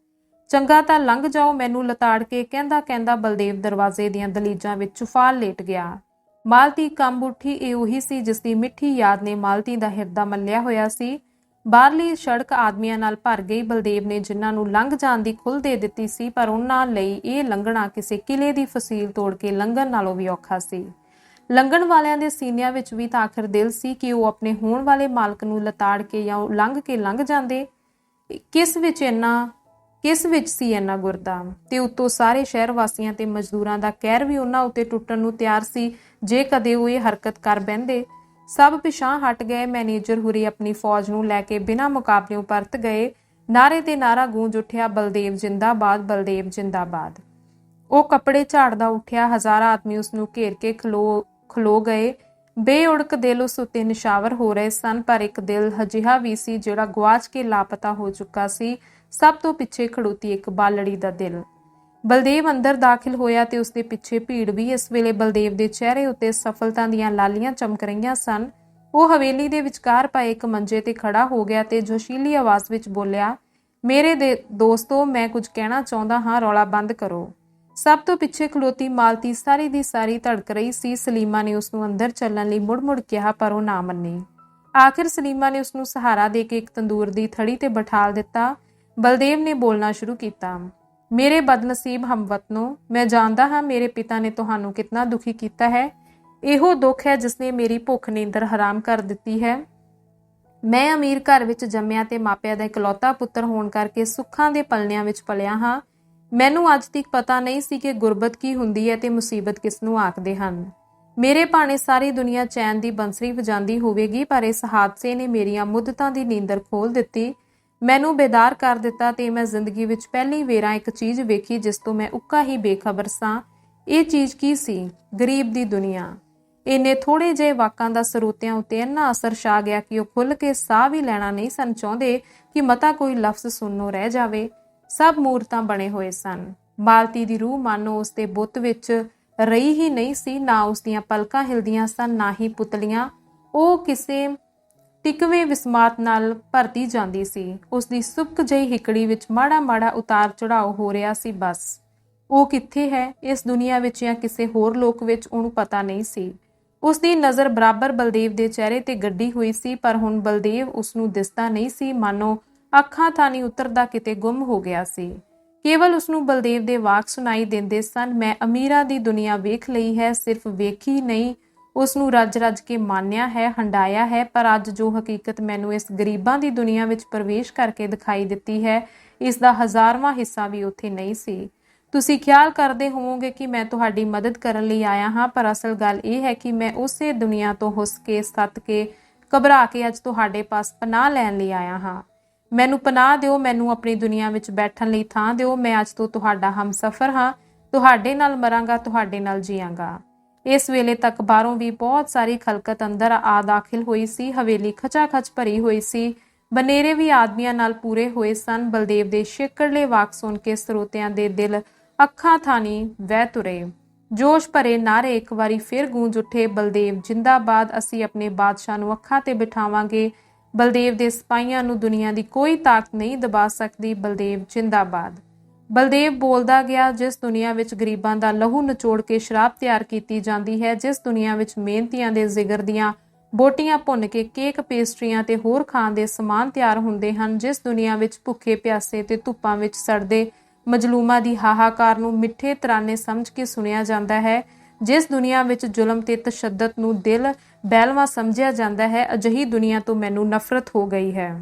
ਚੰਗਾ ਤਾਂ ਲੰਘ ਜਾਓ, ਮੈਨੂੰ ਲਤਾੜ ਕੇ ਕਹਿੰਦਾ ਕਹਿੰਦਾ ਬਲਦੇਵ ਦਰਵਾਜ਼ੇ ਦੀਆਂ ਦਲੀਜਾਂ ਵਿੱਚ ਚੁਫਾਲ ਲੇਟ ਗਿਆ। ਮਾਲਤੀ ਕੰਬ ਉੱਠੀ ਇਹ ਉਹੀ ਸੀ ਜਿਸ ਦੀ ਮਿੱਠੀ ਯਾਦ ਨੇ ਮਾਲਤੀ ਦਾ ਹਿਰਦਾ ਮੱਲਿਆ ਹੋਇਆ ਸੀ। ਬਾਹਰਲੀ ਸੜਕ ਆਦਮੀਆਂ ਨਾਲ ਭਰ ਗਈ, ਬਲਦੇਵ ਨੇ ਜਿਨ੍ਹਾਂ ਨੂੰ ਲੰਘ ਜਾਣ ਦੀ ਖੁੱਲ੍ਹ ਦੇ ਦਿੱਤੀ ਸੀ, ਪਰ ਉਹਨਾਂ ਲਈ ਇਹ ਲੰਘਣਾ ਕਿਸੇ ਕਿਲੇ ਦੀ ਫਸੀਲ ਤੋੜ ਕੇ ਲੰਘਣ ਨਾਲੋਂ ਵੀ ਔਖਾ ਸੀ। ਲੰਘਣ ਵਾਲਿਆਂ ਦੇ ਸੀਨਿਆਂ ਵਿੱਚ ਵੀ ਤਾਂ ਆਖਰ ਦਿਲ ਸੀ ਕਿ ਉਹ ਆਪਣੇ ਹੋਣ ਵਾਲੇ ਮਾਲਕ ਨੂੰ ਲਤਾੜ ਕੇ ਜਾਂ ਉਹ ਲੰਘ ਕੇ ਲੰਘ ਜਾਂਦੇ। ਕਿਸ ਵਿੱਚ ਇੰਨਾ ਕਿਸ ਵਿੱਚ ਸੀ ਇੰਨਾ ਗੁਰਦਾ ਤੇ ਉਤੋਂ ਸਾਰੇ ਸ਼ਹਿਰ ਵਾਸੀਆਂ ਤੇ ਮਜ਼ਦੂਰਾਂ ਦਾ ਕਹਿਰ ਵੀ ਉਹਨਾਂ ਉੱਤੇ ਟੁੱਟਣ ਨੂੰ ਤਿਆਰ ਸੀ, ਜੇ ਕਦੇ ਉਹ ਇਹ ਹਰਕਤ ਕਰ ਬੈੰਦੇ ਸਭ ਪਿਛਾਂ ਹਟ ਗਏ, ਮੈਨੇਜਰ ਹੁਰੀ ਆਪਣੀ ਫੌਜ ਨੂੰ ਲੈ ਕੇ ਬਿਨਾਂ ਮੁਕਾਬਲੇ ਪਰਤ ਗਏ। ਨਾਰੇ ਤੇ ਨਾਰਾ ਗੂੰਜ ਉੱਠਿਆ ਬਲਦੇਵ ਜਿੰਦਾਬਾਦ ਬਲਦੇਵ ਜਿੰਦਾਬਾਦ। ਉਹ ਕੱਪੜੇ ਝਾੜਦਾ ਉੱਠਿਆ, ਹਜ਼ਾਰਾਂ ਆਦਮੀ ਉਸ ਨੂੰ ਘੇਰ ਕੇ ਖਲੋ ਖਲੋ ਗਏ। ਬੇਉੜਕ ਦਿਲ ਉਸ ਉੱਤੇ ਨਿਸ਼ਾਵਰ ਹੋ ਰਹੇ ਸਨ, ਪਰ ਇੱਕ ਦਿਲ ਹਜਿਹਾ ਵੀ ਸੀ ਜਿਹੜਾ ਗਵਾਚ ਕੇ ਲਾਪਤਾ ਹੋ ਚੁੱਕਾ ਸੀ। ਸਭ ਤੋਂ ਪਿੱਛੇ ਖੜੋਤੀ ਇੱਕ ਬਾਲੜੀ ਦਾ ਦਿਲ। ਬਲਦੇਵ ਅੰਦਰ ਦਾਖਲ ਹੋਇਆ ਤੇ ਉਸਦੇ ਪਿੱਛੇ ਭੀੜ ਵੀ ਇਸ ਵੇਲੇ ਬਲਦੇਵ ਦੇ ਚਿਹਰੇ ਉੱਤੇ ਸਫਲਤਾ ਦੀਆਂ ਲਾਲੀਆਂ ਚਮਕ ਰਹੀਆਂ ਸਨ। ਉਹ ਹਵੇਲੀ ਦੇ ਵਿਚਕਾਰ ਪਏ ਇੱਕ ਮੰਜੇ ਤੇ ਖੜਾ ਹੋ ਗਿਆ ਤੇ ਜੋਸ਼ੀਲੀ ਆਵਾਜ਼ ਵਿੱਚ ਬੋਲਿਆ, ਮੇਰੇ ਦੇ ਦੋਸਤੋ, ਮੈਂ ਕੁਝ ਕਹਿਣਾ ਚਾਹੁੰਦਾ ਹਾਂ, ਰੌਲਾ ਬੰਦ ਕਰੋ। ਸਭ ਤੋਂ ਪਿੱਛੇ ਖਲੋਤੀ ਮਾਲਤੀ ਸਾਰੀ ਦੀ ਸਾਰੀ ਧੜਕ ਰਹੀ ਸੀ। ਸਲੀਮਾ ਨੇ ਉਸ ਨੂੰ ਅੰਦਰ ਚੱਲਣ ਲਈ ਮੁੜ-ਮੁੜ ਕਿਹਾ, ਪਰ ਉਹ ਨਾ ਮੰਨੀ। ਆਖਿਰ ਸਲੀਮਾ ਨੇ ਉਸ ਨੂੰ ਸਹਾਰਾ ਦੇ ਕੇ ਇੱਕ ਤੰਦੂਰ ਦੀ ਥੜੀ ਤੇ ਬਿਠਾਲ ਦਿੱਤਾ। ਬਲਦੇਵ ਨੇ ਬੋਲਣਾ ਸ਼ੁਰੂ ਕੀਤਾ, ਮੇਰੇ ਬਦਨਸੀਬ ਹਮਵਤਨੋ, ਮੈਂ ਜਾਣਦਾ ਹਾਂ ਮੇਰੇ ਪਿਤਾ ਨੇ ਤੁਹਾਨੂੰ ਕਿੰਨਾ ਦੁਖੀ ਕੀਤਾ ਹੈ। ਇਹੋ ਦੁੱਖ ਹੈ ਜਿਸ ਨੇ ਮੇਰੀ ਭੁੱਖ ਨੀਂਦਰ ਹਰਾਮ ਕਰ ਦਿੱਤੀ ਹੈ। ਮੈਂ ਅਮੀਰ ਘਰ ਵਿੱਚ ਜੰਮਿਆ ਤੇ ਮਾਪਿਆਂ ਦਾ ਇਕਲੌਤਾ ਪੁੱਤਰ ਹੋਣ ਕਰਕੇ ਸੁੱਖਾਂ ਦੇ ਪਲਨਿਆਂ ਵਿੱਚ ਪਲਿਆ ਹਾਂ। ਮੈਨੂੰ ਅੱਜ ਤੱਕ ਪਤਾ ਨਹੀਂ ਸੀ ਕਿ ਗੁਰਬਤ ਕੀ ਹੁੰਦੀ ਹੈ ਤੇ ਮੁਸੀਬਤ ਕਿਸ ਨੂੰ ਆਖਦੇ ਹਨ। ਮੇਰੇ ਭਾਣੇ ਸਾਰੀ ਦੁਨੀਆ ਚੈਨ ਦੀ ਬੰਸਰੀ ਵਜਾਉਂਦੀ ਹੋਵੇਗੀ, ਪਰ ਇਸ ਹਾਦਸੇ ਨੇ ਮੇਰੀਆਂ ਮੁੱਦਤਾਂ ਦੀ ਨੀਂਦਰ ਖੋਲ ਦਿੱਤੀ। ਮੈਨੂੰ ਬੇਦਾਰ ਕਰ ਦਿੱਤਾ ਤੇ ਮੈਂ ਜ਼ਿੰਦਗੀ ਵਿੱਚ ਪਹਿਲੀ ਵੇਰਾ ਇੱਕ ਚੀਜ਼ ਵੇਖੀ ਜਿਸ ਤੋਂ ਮੈਂ ਉੱਕਾ ਹੀ ਬੇਖਬਰ ਸਾਂ। ਇਹ ਚੀਜ਼ ਕੀ ਸੀ? ਗਰੀਬ ਦੀ ਦੁਨੀਆ। ਇੰਨੇ ਥੋੜੇ ਜਿਹੇ ਵਾਕਾਂ ਦਾ ਸਰੋਤਿਆਂ ਉੱਤੇ ਇੰਨਾ ਅਸਰ ਛਾ ਗਿਆ ਕਿ ਉਹ ਖੁੱਲ ਕੇ ਸਾਹ ਵੀ ਲੈਣਾ ਨਹੀਂ ਸਨ ਚਾਹੁੰਦੇ ਕਿ ਮਤਾ ਕੋਈ ਲਫ਼ਜ਼ ਸੁਣਨੋਂ ਰਹਿ ਜਾਵੇ। ਸਭ ਮੂਰਤਾਂ ਬਣੇ ਹੋਏ ਸਨ। ਮਾਲਤੀ ਦੀ ਰੂਹ ਮਾਨੋ ਉਸ ਦੇ ਬੁੱਤ ਵਿੱਚ ਰਹੀ ਹੀ ਨਹੀਂ ਸੀ, ਨਾ ਉਸ ਦੀਆਂ ਪਲਕਾਂ ਹਿਲਦੀਆਂ ਸਨ, ਨਾ ਹੀ ਪੁਤਲੀਆਂ। ਉਹ ਕਿਸੇ ਟਿਕਵੇਂ ਵਿਸਮਾਤ ਨਾਲ ਭਰਤੀ ਜਾਂਦੀ ਸੀ। ਉਸ ਦੀ ਸੁੱਕ ਜਈ ਹਿਕੜੀ ਵਿੱਚ ਮਾੜਾ ਮਾੜਾ ਉਤਾਰ ਚੜਾਓ ਹੋ ਰਿਹਾ ਸੀ ਬਸ। ਉਹ ਕਿੱਥੇ ਹੈ? ਇਸ ਦੁਨੀਆ ਵਿੱਚ ਜਾਂ ਕਿਸੇ ਹੋਰ ਲੋਕ ਵਿੱਚ ਉਹਨੂੰ ਪਤਾ ਨਹੀਂ ਸੀ। ਉਸ ਦੀ ਨਜ਼ਰ ਬਰਾਬਰ ਬਲਦੇਵ ਦੇ ਚਿਹਰੇ ਤੇ ਗੱਡੀ ਹੋਈ ਸੀ, ਪਰ ਹੁਣ ਬਲਦੇਵ ਉਸ ਨੂੰ ਦਿਸਦਾ ਨਹੀਂ ਸੀ। ਮਾਨੋ ਅੱਖਾਂ ਥਾਣੀ ਉਤਰਦਾ ਕਿਤੇ ਗੁੰਮ ਹੋ ਗਿਆ ਸੀ। ਕੇਵਲ ਉਸ ਨੂੰ ਬਲਦੇਵ ਦੇ ਵਾਕ ਸੁਣਾਈ ਦਿੰਦੇ ਸਨ, ਮੈਂ ਅਮੀਰਾਂ ਦੀ ਦੁਨੀਆ ਵੇਖ ਲਈ ਹੈ, ਸਿਰਫ ਵੇਖੀ ਨਹੀਂ ਉਸ ਨੂੰ ਰੱਜ-ਰੱਜ ਕੇ ਮਾਨਿਆ ਹੈ, ਹੰਡਾਇਆ ਹੈ, ਪਰ ਅੱਜ ਜੋ ਹਕੀਕਤ ਮੈਨੂੰ ਇਸ ਗਰੀਬਾਂ ਦੀ ਦੁਨੀਆ ਵਿੱਚ ਪ੍ਰਵੇਸ਼ ਕਰਕੇ ਦਿਖਾਈ ਦਿੱਤੀ ਹੈ, ਇਸ ਦਾ ਹਜ਼ਾਰਵਾਂ ਹਿੱਸਾ ਵੀ ਉੱਥੇ ਨਹੀਂ ਸੀ। ਤੁਸੀਂ ਖਿਆਲ ਕਰਦੇ ਹੋਵੋਗੇ ਕਿ ਮੈਂ ਤੁਹਾਡੀ ਮਦਦ ਕਰਨ ਲਈ ਆਇਆ ਹਾਂ, ਪਰ ਅਸਲ ਗੱਲ ਇਹ ਹੈ ਕਿ ਮੈਂ ਉਸੇ ਦੁਨੀਆ ਤੋਂ ਹੁੱਸ ਕੇ, ਸੱਤ ਕੇ, ਘਬਰਾ ਕੇ ਅੱਜ ਤੁਹਾਡੇ ਪਾਸ ਪਨਾਹ ਲੈਣ ਲਈ ਆਇਆ ਹਾਂ। ਮੈਨੂੰ ਪਨਾਹ ਦਿਓ, ਮੈਨੂੰ ਆਪਣੀ ਦੁਨੀਆ ਵਿੱਚ ਬੈਠਣ ਲਈ ਥਾਂ ਦਿਓ, ਮੈਂ ਅੱਜ ਤੋਂ ਤੁਹਾਡਾ ਹਮਸਫਰ ਹਾਂ, ਤੁਹਾਡੇ ਨਾਲ ਮਰਾਂਗਾ, ਤੁਹਾਡੇ ਨਾਲ ਜੀਵਾਂਗਾ ਇਸ ਵੇਲੇ ਤੱਕ ਬਾਹਰੋਂ ਵੀ ਬਹੁਤ ਸਾਰੀ ਖਲਕਤ ਅੰਦਰ ਆ ਦਾਖਲ ਹੋਈ ਸੀ। ਹਵੇਲੀ ਖਚਾ-ਖਚ ਭਰੀ ਹੋਈ ਸੀ। ਬਨੇਰੇ ਵੀ ਆਦਮੀਆਂ ਨਾਲ ਪੂਰੇ ਹੋਏ ਸਨ। ਬਲਦੇਵ ਦੇ ਸ਼ੇਕੜਲੇ ਵਾਕ ਸੁਣ ਕੇ ਸਰੋਤਿਆਂ ਦੇ ਦਿਲ ਅੱਖਾਂ ਥਾਣੀ ਵਹਿ ਤੁਰੇ। ਜੋਸ਼ ਭਰੇ ਨਾਰੇ ਇੱਕ ਵਾਰੀ ਫਿਰ ਗੂੰਜ ਉੱਠੇ। ਬਲਦੇਵ, ਜਿੰਦਾਬਾਦ, ਅਸੀਂ ਆਪਣੇ ਬਾਦਸ਼ਾਹ ਨੂੰ ਅੱਖਾਂ ਤੇ ਬਿਠਾਵਾਂਗੇ। ਬਲਦੇਵ ਦੇ ਸਿਪਾਹੀਆਂ ਨੂੰ ਦੁਨੀਆ ਦੀ ਕੋਈ ਤਾਕਤ ਨਹੀਂ ਦਬਾ ਸਕਦੀ। ਬਲਦੇਵ, ਜਿੰਦਾਬਾਦ। ਬਲਦੇਵ ਬੋਲਦਾ ਗਿਆ, ਜਿਸ ਦੁਨੀਆ ਵਿੱਚ ਗਰੀਬਾਂ ਦਾ ਲਹੂ ਨਿਚੋੜ ਕੇ ਸ਼ਰਾਬ ਤਿਆਰ ਕੀਤੀ ਜਾਂਦੀ ਹੈ, ਜਿਸ ਦੁਨੀਆ ਵਿੱਚ ਮਿਹਨਤੀਆਂ ਦੇ ਜ਼ਿਗਰ ਦੀਆਂ ਬੋਟੀਆਂ ਭੁੰਨ ਕੇ ਕੇਕ ਪੇਸਟਰੀਆਂ ਤੇ ਹੋਰ ਖਾਣ ਦੇ ਸਮਾਨ ਤਿਆਰ ਹੁੰਦੇ ਹਨ, ਜਿਸ ਦੁਨੀਆ ਵਿੱਚ ਭੁੱਖੇ ਪਿਆਸੇ ਤੇ ਧੁੱਪਾਂ ਵਿੱਚ ਸੜਦੇ ਮਜਲੂਮਾਂ ਦੀ ਹਾਹਾਕਾਰ ਨੂੰ ਮਿੱਠੇ ਤਰਾਨੇ ਸਮਝ ਕੇ ਸੁਣਿਆ ਜਾਂਦਾ ਹੈ, ਜਿਸ ਦੁਨੀਆ ਵਿੱਚ ਜ਼ੁਲਮ ਤੇ ਤਸ਼ੱਦਦ ਨੂੰ ਦਿਲ ਬੈਲਵਾ ਸਮਝਿਆ ਜਾਂਦਾ ਹੈ, ਅਜਿਹੀ ਦੁਨੀਆ ਤੋਂ ਮੈਨੂੰ ਨਫ਼ਰਤ ਹੋ ਗਈ ਹੈ।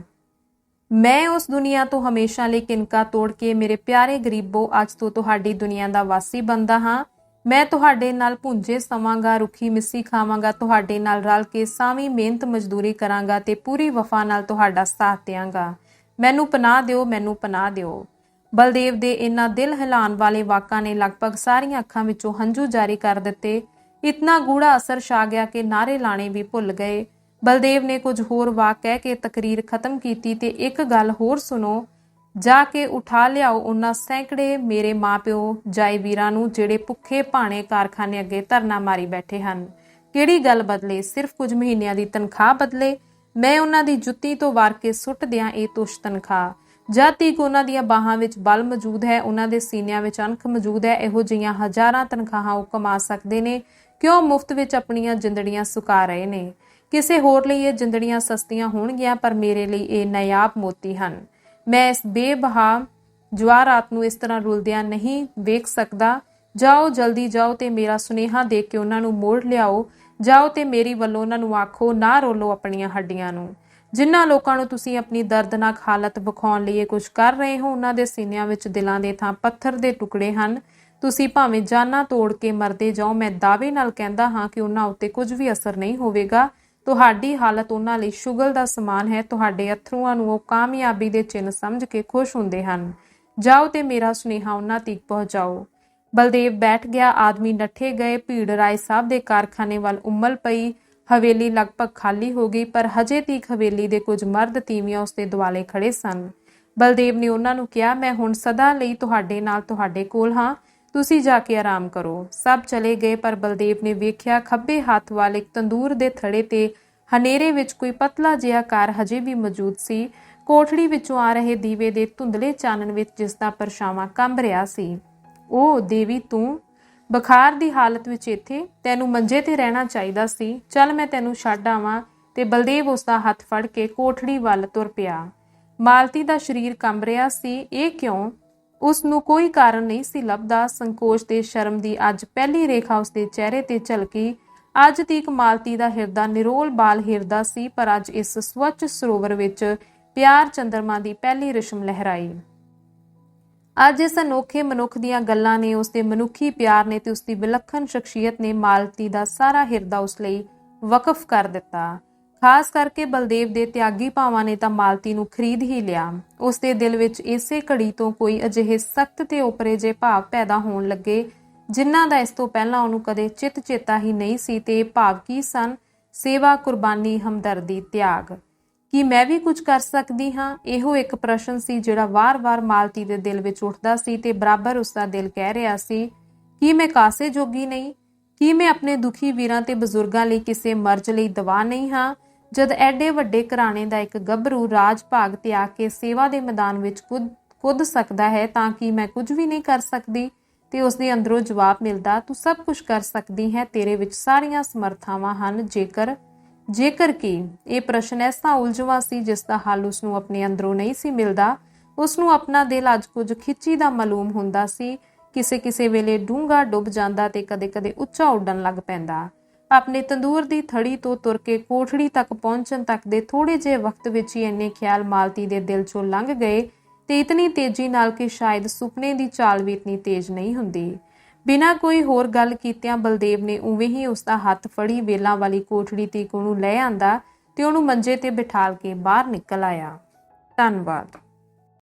ਮੈਂ ਉਸ ਦੁਨੀਆ ਤੋਂ ਹਮੇਸ਼ਾ ਲਈ ਕਿਨਕਾ ਤੋੜ ਕੇ ਮੇਰੇ ਪਿਆਰੇ ਗਰੀਬੋ, ਅੱਜ ਤੋਂ ਤੁਹਾਡੀ ਦੁਨੀਆ ਦਾ ਵਾਸੀ ਬੰਦਾ ਹਾਂ। ਮੈਂ ਤੁਹਾਡੇ ਨਾਲ ਭੁੰਜੇ ਸਵਾਂਗਾ, ਰੁੱਖੀ ਮਿੱਸੀ ਖਾਵਾਂਗਾ, ਤੁਹਾਡੇ ਨਾਲ ਰਲ ਕੇ ਸਾਵੀਂ ਮਿਹਨਤ ਮਜ਼ਦੂਰੀ ਕਰਾਂਗਾ ਤੇ ਪੂਰੀ ਵਫਾ ਨਾਲ ਤੁਹਾਡਾ ਸਾਥ ਦਿਆਂਗਾ। ਮੈਨੂੰ ਪਨਾਹ ਦਿਓ, ਮੈਨੂੰ ਪਨਾਹ ਦਿਓ। ਬਲਦੇਵ ਦੇ ਇਨ੍ਹਾਂ ਦਿਲ ਹਿਲਾਉਣ ਵਾਲੇ ਵਾਕਾਂ ਨੇ ਲਗਭਗ ਸਾਰੀਆਂ ਅੱਖਾਂ ਵਿੱਚੋਂ ਹੰਝੂ ਜਾਰੀ ਕਰ ਦਿੱਤੇ। ਇਤਨਾ ਗੂੜਾ ਅਸਰ ਛਾ ਗਿਆ ਕਿ ਨਾਰੇ ਲਾਣੇ ਵੀ ਭੁੱਲ ਗਏ। ਬਲਦੇਵ ਨੇ ਕੁਝ ਹੋਰ ਵਾਕ ਕਹਿ ਕੇ ਤਕਰੀਰ ਖਤਮ ਕੀਤੀ ਤੇ ਇੱਕ ਗੱਲ ਹੋਰ ਸੁਣੋ। ਜਾ ਕੇ ਉਠਾ ਲਿਆਓ ਉਹਨਾਂ ਸੈਂਕੜੇ ਮੇਰੇ ਮਾਪਿਓ, ਜਾਈ ਵੀਰਾਂ ਨੂੰ ਜਿਹੜੇ ਭੁੱਖੇ ਭਾਣੇ ਕਾਰਖਾਨੇ ਅੱਗੇ ਧਰਨਾ ਮਾਰੀ ਬੈਠੇ ਹਨ। ਕਿਹੜੀ ਗੱਲ ਬਦਲੇ? ਸਿਰਫ ਕੁਝ ਮਹੀਨਿਆਂ ਦੀ ਤਨਖਾਹ ਬਦਲੇ? ਮੈਂ ਉਹਨਾਂ ਦੀ ਜੁੱਤੀ ਤੋਂ ਵਾਰ ਕੇ ਸੁੱਟ ਦਿਆਂ ਇਹ ਤੁਸ਼ ਤਨਖਾਹ। ਜਦ ਤੀਕ ਉਹਨਾਂ ਦੀਆਂ ਬਾਹਾਂ ਵਿੱਚ ਬਲ ਮੌਜੂਦ ਹੈ, ਉਹਨਾਂ ਦੇ ਸੀਨਿਆਂ ਵਿੱਚ ਅਣਖ ਮੌਜੂਦ ਹੈ, ਇਹੋ ਜਿਹੀਆਂ ਹਜ਼ਾਰਾਂ ਤਨਖਾਹਾਂ ਉਹ ਕਮਾ ਸਕਦੇ ਨੇ, ਕਿਉਂ ਮੁਫਤ ਵਿੱਚ ਆਪਣੀਆਂ ਜਿੰਦੜੀਆਂ ਸੁਕਾ ਰਹੇ ਨੇ? ਕਿਸੇ ਹੋਰ ਲਈ ਇਹ ਜਿੰਦੜੀਆਂ ਸਸਤੀਆਂ ਹੋਣਗੀਆਂ, ਪਰ ਮੇਰੇ ਲਈ ਇਹ ਨਾਇਆਬ ਮੋਤੀ ਹਨ। ਮੈਂ ਇਸ ਬੇਬਹਾ ਜਵਾਰਾਤ ਨੂੰ ਇਸ ਤਰ੍ਹਾਂ ਰੁਲਦਿਆਂ ਨਹੀਂ ਵੇਖ ਸਕਦਾ। ਜਾਓ, ਜਲਦੀ ਜਾਓ ਤੇ ਮੇਰਾ ਸੁਨੇਹਾ ਦੇ ਕੇ ਉਹਨਾਂ ਨੂੰ ਮੋੜ ਲਿਆਓ। ਜਾਓ ਤੇ ਮੇਰੀ ਵੱਲੋਂ ਉਹਨਾਂ ਨੂੰ ਆਖੋ, ਨਾ ਰੋਲੋ ਆਪਣੀਆਂ ਹੱਡੀਆਂ ਨੂੰ। ਜਿਨ੍ਹਾਂ ਲੋਕਾਂ ਨੂੰ ਤੁਸੀਂ ਆਪਣੀ ਦਰਦਨਾਕ ਹਾਲਤ ਵਿਖਾਉਣ ਲਈ ਇਹ ਕੁਝ ਕਰ ਰਹੇ ਹੋ, ਉਹਨਾਂ ਦੇ ਸੀਨਿਆਂ ਵਿੱਚ ਦਿਲਾਂ ਦੇ ਥਾਂ ਪੱਥਰ ਦੇ ਟੁਕੜੇ ਹਨ। ਤੁਸੀਂ ਭਾਵੇਂ ਜਾਨਾਂ ਤੋੜ ਕੇ ਮਰਦੇ ਜਾਓ, ਮੈਂ ਦਾਅਵੇ ਨਾਲ ਕਹਿੰਦਾ ਹਾਂ ਕਿ ਉਹਨਾਂ ਉੱਤੇ ਕੁਝ ਵੀ ਅਸਰ ਨਹੀਂ ਹੋਵੇਗਾ। ਤੁਹਾਡੀ ਹਾਲਤ ਉਹਨਾਂ ਲਈ ਸ਼ੁਗਲ ਦਾ ਸਮਾਨ ਹੈ। ਤੁਹਾਡੇ ਅਥਰੂਆਂ ਨੂੰ ਉਹ ਕਾਮਯਾਬੀ ਦੇ ਚਿੰਨ ਸਮਝ ਕੇ ਖੁਸ਼ ਹੁੰਦੇ ਹਨ। ਜਾਓ ਤੇ ਮੇਰਾ ਸੁਨੇਹਾ ਉਹਨਾਂ ਤੀਕ ਪਹੁੰਚਾਓ। ਬਲਦੇਵ ਬੈਠ ਗਿਆ। ਆਦਮੀ ਨੱਠੇ ਗਏ। ਭੀੜ ਰਾਏ ਸਾਹਿਬ ਦੇ ਕਾਰਖਾਨੇ ਵੱਲ ਉਮਲ ਪਈ। ਹਵੇਲੀ ਲਗਭਗ ਖਾਲੀ ਹੋ ਗਈ, ਪਰ ਹਜੇ ਤੀਕ ਹਵੇਲੀ ਦੇ ਕੁਝ ਮਰਦ ਤੀਵੀਆਂ ਉਸਦੇ ਦੁਆਲੇ ਖੜੇ ਸਨ। ਬਲਦੇਵ ਨੇ ਉਹਨਾਂ ਨੂੰ ਕਿਹਾ, ਮੈਂ ਹੁਣ ਸਦਾ ਲਈ ਤੁਹਾਡੇ ਨਾਲ, ਤੁਹਾਡੇ ਕੋਲ ਹਾਂ। ਤੁਸੀਂ ਜਾ ਕੇ ਆਰਾਮ ਕਰੋ। ਸਭ ਚਲੇ ਗਏ, ਪਰ ਬਲਦੇਵ ਨੇ ਵੇਖਿਆ ਖੱਬੇ ਹੱਥ ਵਾਲੇ ਇੱਕ ਤੰਦੂਰ ਦੇ ਥੜੇ ਤੇ ਹਨੇਰੇ ਵਿੱਚ ਕੋਈ ਪਤਲਾ ਜਿਹਾ ਕਾਰ ਹਜੇ ਵੀ ਮੌਜੂਦ ਸੀ। ਕੋਠੜੀ ਵਿੱਚੋਂ ਆ ਰਹੇ ਦੀਵੇ ਦੇ ਧੁੰਦਲੇ ਚਾਨਣ ਵਿੱਚ ਜਿਸ ਦਾ ਪਰਛਾਵਾਂ ਕੰਬ ਰਿਹਾ ਸੀ। ਉਹ ਦੇਵੀ, ਤੂੰ ਬੁਖਾਰ ਦੀ ਹਾਲਤ ਵਿੱਚ ਇੱਥੇ? ਤੈਨੂੰ ਮੰਜੇ ਤੇ ਰਹਿਣਾ ਚਾਹੀਦਾ ਸੀ। ਚੱਲ ਮੈਂ ਤੈਨੂੰ ਛੱਡ ਆਵਾਂ। ਤੇ ਬਲਦੇਵ ਉਸ ਦਾ ਹੱਥ ਫੜ ਕੇ ਕੋਠੜੀ ਵੱਲ ਤੁਰ ਪਿਆ। ਮਾਲਤੀ ਦਾ ਸਰੀਰ ਕੰਬ ਰਿਹਾ ਸੀ। ਇਹ ਕਿਉਂ? ਉਸ ਨੂੰ ਕੋਈ ਕਾਰਨ ਨਹੀਂ ਸੀ ਲੱਭਦਾ। ਸੰਕੋਚ ਤੇ ਸ਼ਰਮ ਦੀ ਅੱਜ ਪਹਿਲੀ ਰੇਖਾ ਉਸ ਦੇ ਚਿਹਰੇ ਤੇ ਝਲਕੀ। ਅੱਜ ਤੀਕ ਮਾਲਤੀ ਦਾ ਹਿਰਦਾ ਨਿਰੋਲ ਬਾਲ ਹਿਰਦਾ ਸੀ, ਪਰ ਅੱਜ ਇਸ ਸਵੱਛ ਸਰੋਵਰ ਵਿੱਚ ਪਿਆਰ ਚੰਦਰਮਾ ਦੀ ਪਹਿਲੀ ਰਸ਼ਮ ਲਹਿਰਾਈ। ਅੱਜ ਇਸ ਅਨੋਖੇ ਮਨੁੱਖ ਦੀਆਂ ਗੱਲਾਂ ਨੇ ਉਸ ਦੇ ਮਨੁੱਖੀ ਪਿਆਰ ਨੇ ਤੇ ਉਸ ਦੀ ਵਿਲੱਖਣ ਸ਼ਖਸੀਅਤ ਨੇ ਮਾਲਤੀ ਦਾ ਸਾਰਾ ਹਿਰਦਾ ਉਸ ਲਈ ਵਕਫ ਕਰ ਦਿੱਤਾ। ਖਾਸ ਕਰਕੇ ਬਲਦੇਵ ਦੇ ਤਿਆਗੀ ਭਾਵਾਂ ਨੇ ਤਾਂ ਮਾਲਤੀ ਨੂੰ ਖਰੀਦ ਹੀ ਲਿਆ। ਉਸ ਦੇ ਦਿਲ ਵਿੱਚ ਇਸੇ ਘੜੀ ਤੋਂ ਕੋਈ ਅਜਿਹੇ ਸਖਤ ਤੇ ਉਪਰੇ ਜੇ ਭਾਵ ਪੈਦਾ ਹੋਣ ਲੱਗੇ, ਜਿਨ੍ਹਾਂ ਦਾ ਇਸ ਤੋਂ ਪਹਿਲਾਂ ਉਹਨੂੰ ਕਦੇ ਚਿੱਤ ਚੇਤਾ ਹੀ ਨਹੀਂ ਸੀ ਤੇ ਭਾਵ ਕੀ ਸਨ? ਸੇਵਾ ਕੁਰਬਾਨੀ ਹਮਦਰਦੀ ਤਿਆਗ। ਕੀ ਮੈਂ ਵੀ ਕੁਝ ਕਰ ਸਕਦੀ ਹਾਂ? ਇਹੋ ਇੱਕ ਪ੍ਰਸ਼ਨ ਸੀ ਜਿਹੜਾ ਵਾਰ-ਵਾਰ ਮਾਲਤੀ ਦੇ ਦਿਲ ਵਿੱਚ ਉੱਠਦਾ ਸੀ ਤੇ ਬਰਾਬਰ ਉਸ ਦਾ ਦਿਲ ਕਹਿ ਰਿਹਾ ਸੀ, ਕੀ ਮੈਂ ਕਾਸੇ ਜੋਗੀ ਨਹੀਂ? ਕੀ ਮੈਂ ਆਪਣੇ ਦੁਖੀ ਵੀਰਾਂ ਤੇ ਬਜ਼ੁਰਗਾਂ ਲਈ ਕਿਸੇ ਮਰਜ਼ ਲਈ ਦਵਾ ਨਹੀਂ ਹਾਂ? ਜਦ ਐਡੇ ਵੱਡੇ ਘਰਾਣੇ ਦਾ ਇੱਕ ਗੱਭਰੂ ਰਾਜ ਭਾਗ ਤਿਆਗ ਕੇ ਸੇਵਾ ਦੇ ਮੈਦਾਨ ਵਿੱਚ ਕੁੱਦ ਕੁੱਦ ਸਕਦਾ ਹੈ ਤਾਂ ਕਿ ਮੈਂ ਕੁਝ ਵੀ ਨਹੀਂ ਕਰ ਸਕਦੀ? ਤੇ ਉਸ ਦੇ ਅੰਦਰੋਂ ਜਵਾਬ ਮਿਲਦਾ, ਤੂੰ ਸਭ ਕੁਝ ਕਰ ਸਕਦੀ ਹੈ, ਤੇਰੇ ਵਿੱਚ ਸਾਰੀਆਂ ਸਮਰੱਥਾਵਾਂ ਹਨ। ਜੇਕਰ ਜੇਕਰ ਕਿ ਇਹ ਪ੍ਰਸ਼ਨ ਐਸਾ ਉਲਝਵਾ ਸੀ ਜਿਸ ਦਾ ਹੱਲ ਉਸ ਨੂੰ ਆਪਣੇ ਅੰਦਰੋਂ ਨਹੀਂ ਸੀ ਮਿਲਦਾ ਉਸ ਨੂੰ ਆਪਣਾ ਦਿਲ ਅੱਜ ਕੁਝ ਖਿੱਚੀ ਦਾ ਮਾਲੂਮ ਹੁੰਦਾ ਸੀ। ਕਿਸੇ ਕਿਸੇ ਵੇਲੇ ਡੂੰਘਾ ਡੁੱਬ ਜਾਂਦਾ ਤੇ ਕਦੇ-ਕਦੇ ਉੱਚਾ ਉੱਡਣ ਲੱਗ ਪੈਂਦਾ। ਆਪਣੇ ਤੰਦੂਰ ਦੀ ਥੜੀ ਤੋਂ ਤੁਰ ਕੇ ਕੋਠੜੀ ਤੱਕ ਪਹੁੰਚਣ ਤੱਕ ਦੇ ਥੋੜੇ ਜਿਹੇ ਵਕਤ ਵਿੱਚ ਹੀ ਇੰਨੇ ਖਿਆਲ ਮਾਲਤੀ ਦੇ ਦਿਲ ਚੋਂ ਲੰਘ ਗਏ ਤੇ ਇਤਨੀ ਤੇਜ਼ੀ ਨਾਲ ਕਿ ਸ਼ਾਇਦ ਸੁਪਨੇ ਦੀ ਚਾਲ ਵੀ ਇਤਨੀ ਤੇਜ਼ ਨਹੀਂ ਹੁੰਦੀ। ਬਿਨਾਂ ਕੋਈ ਹੋਰ ਗੱਲ ਕੀਤਿਆਂ ਬਲਦੇਵ ਨੇ ਉਵੇਂ ਹੀ ਉਸ ਦਾ ਹੱਥ ਫੜੀ ਵੇਲਾਂ ਵਾਲੀ ਕੋਠੜੀ ਤੇ ਉਹਨੂੰ ਲੈ ਆਂਦਾ ਤੇ ਉਹਨੂੰ ਮੰਜੇ ਤੇ ਬਿਠਾਲ ਕੇ ਬਾਹਰ ਨਿਕਲ ਆਇਆ। ਧੰਨਵਾਦ।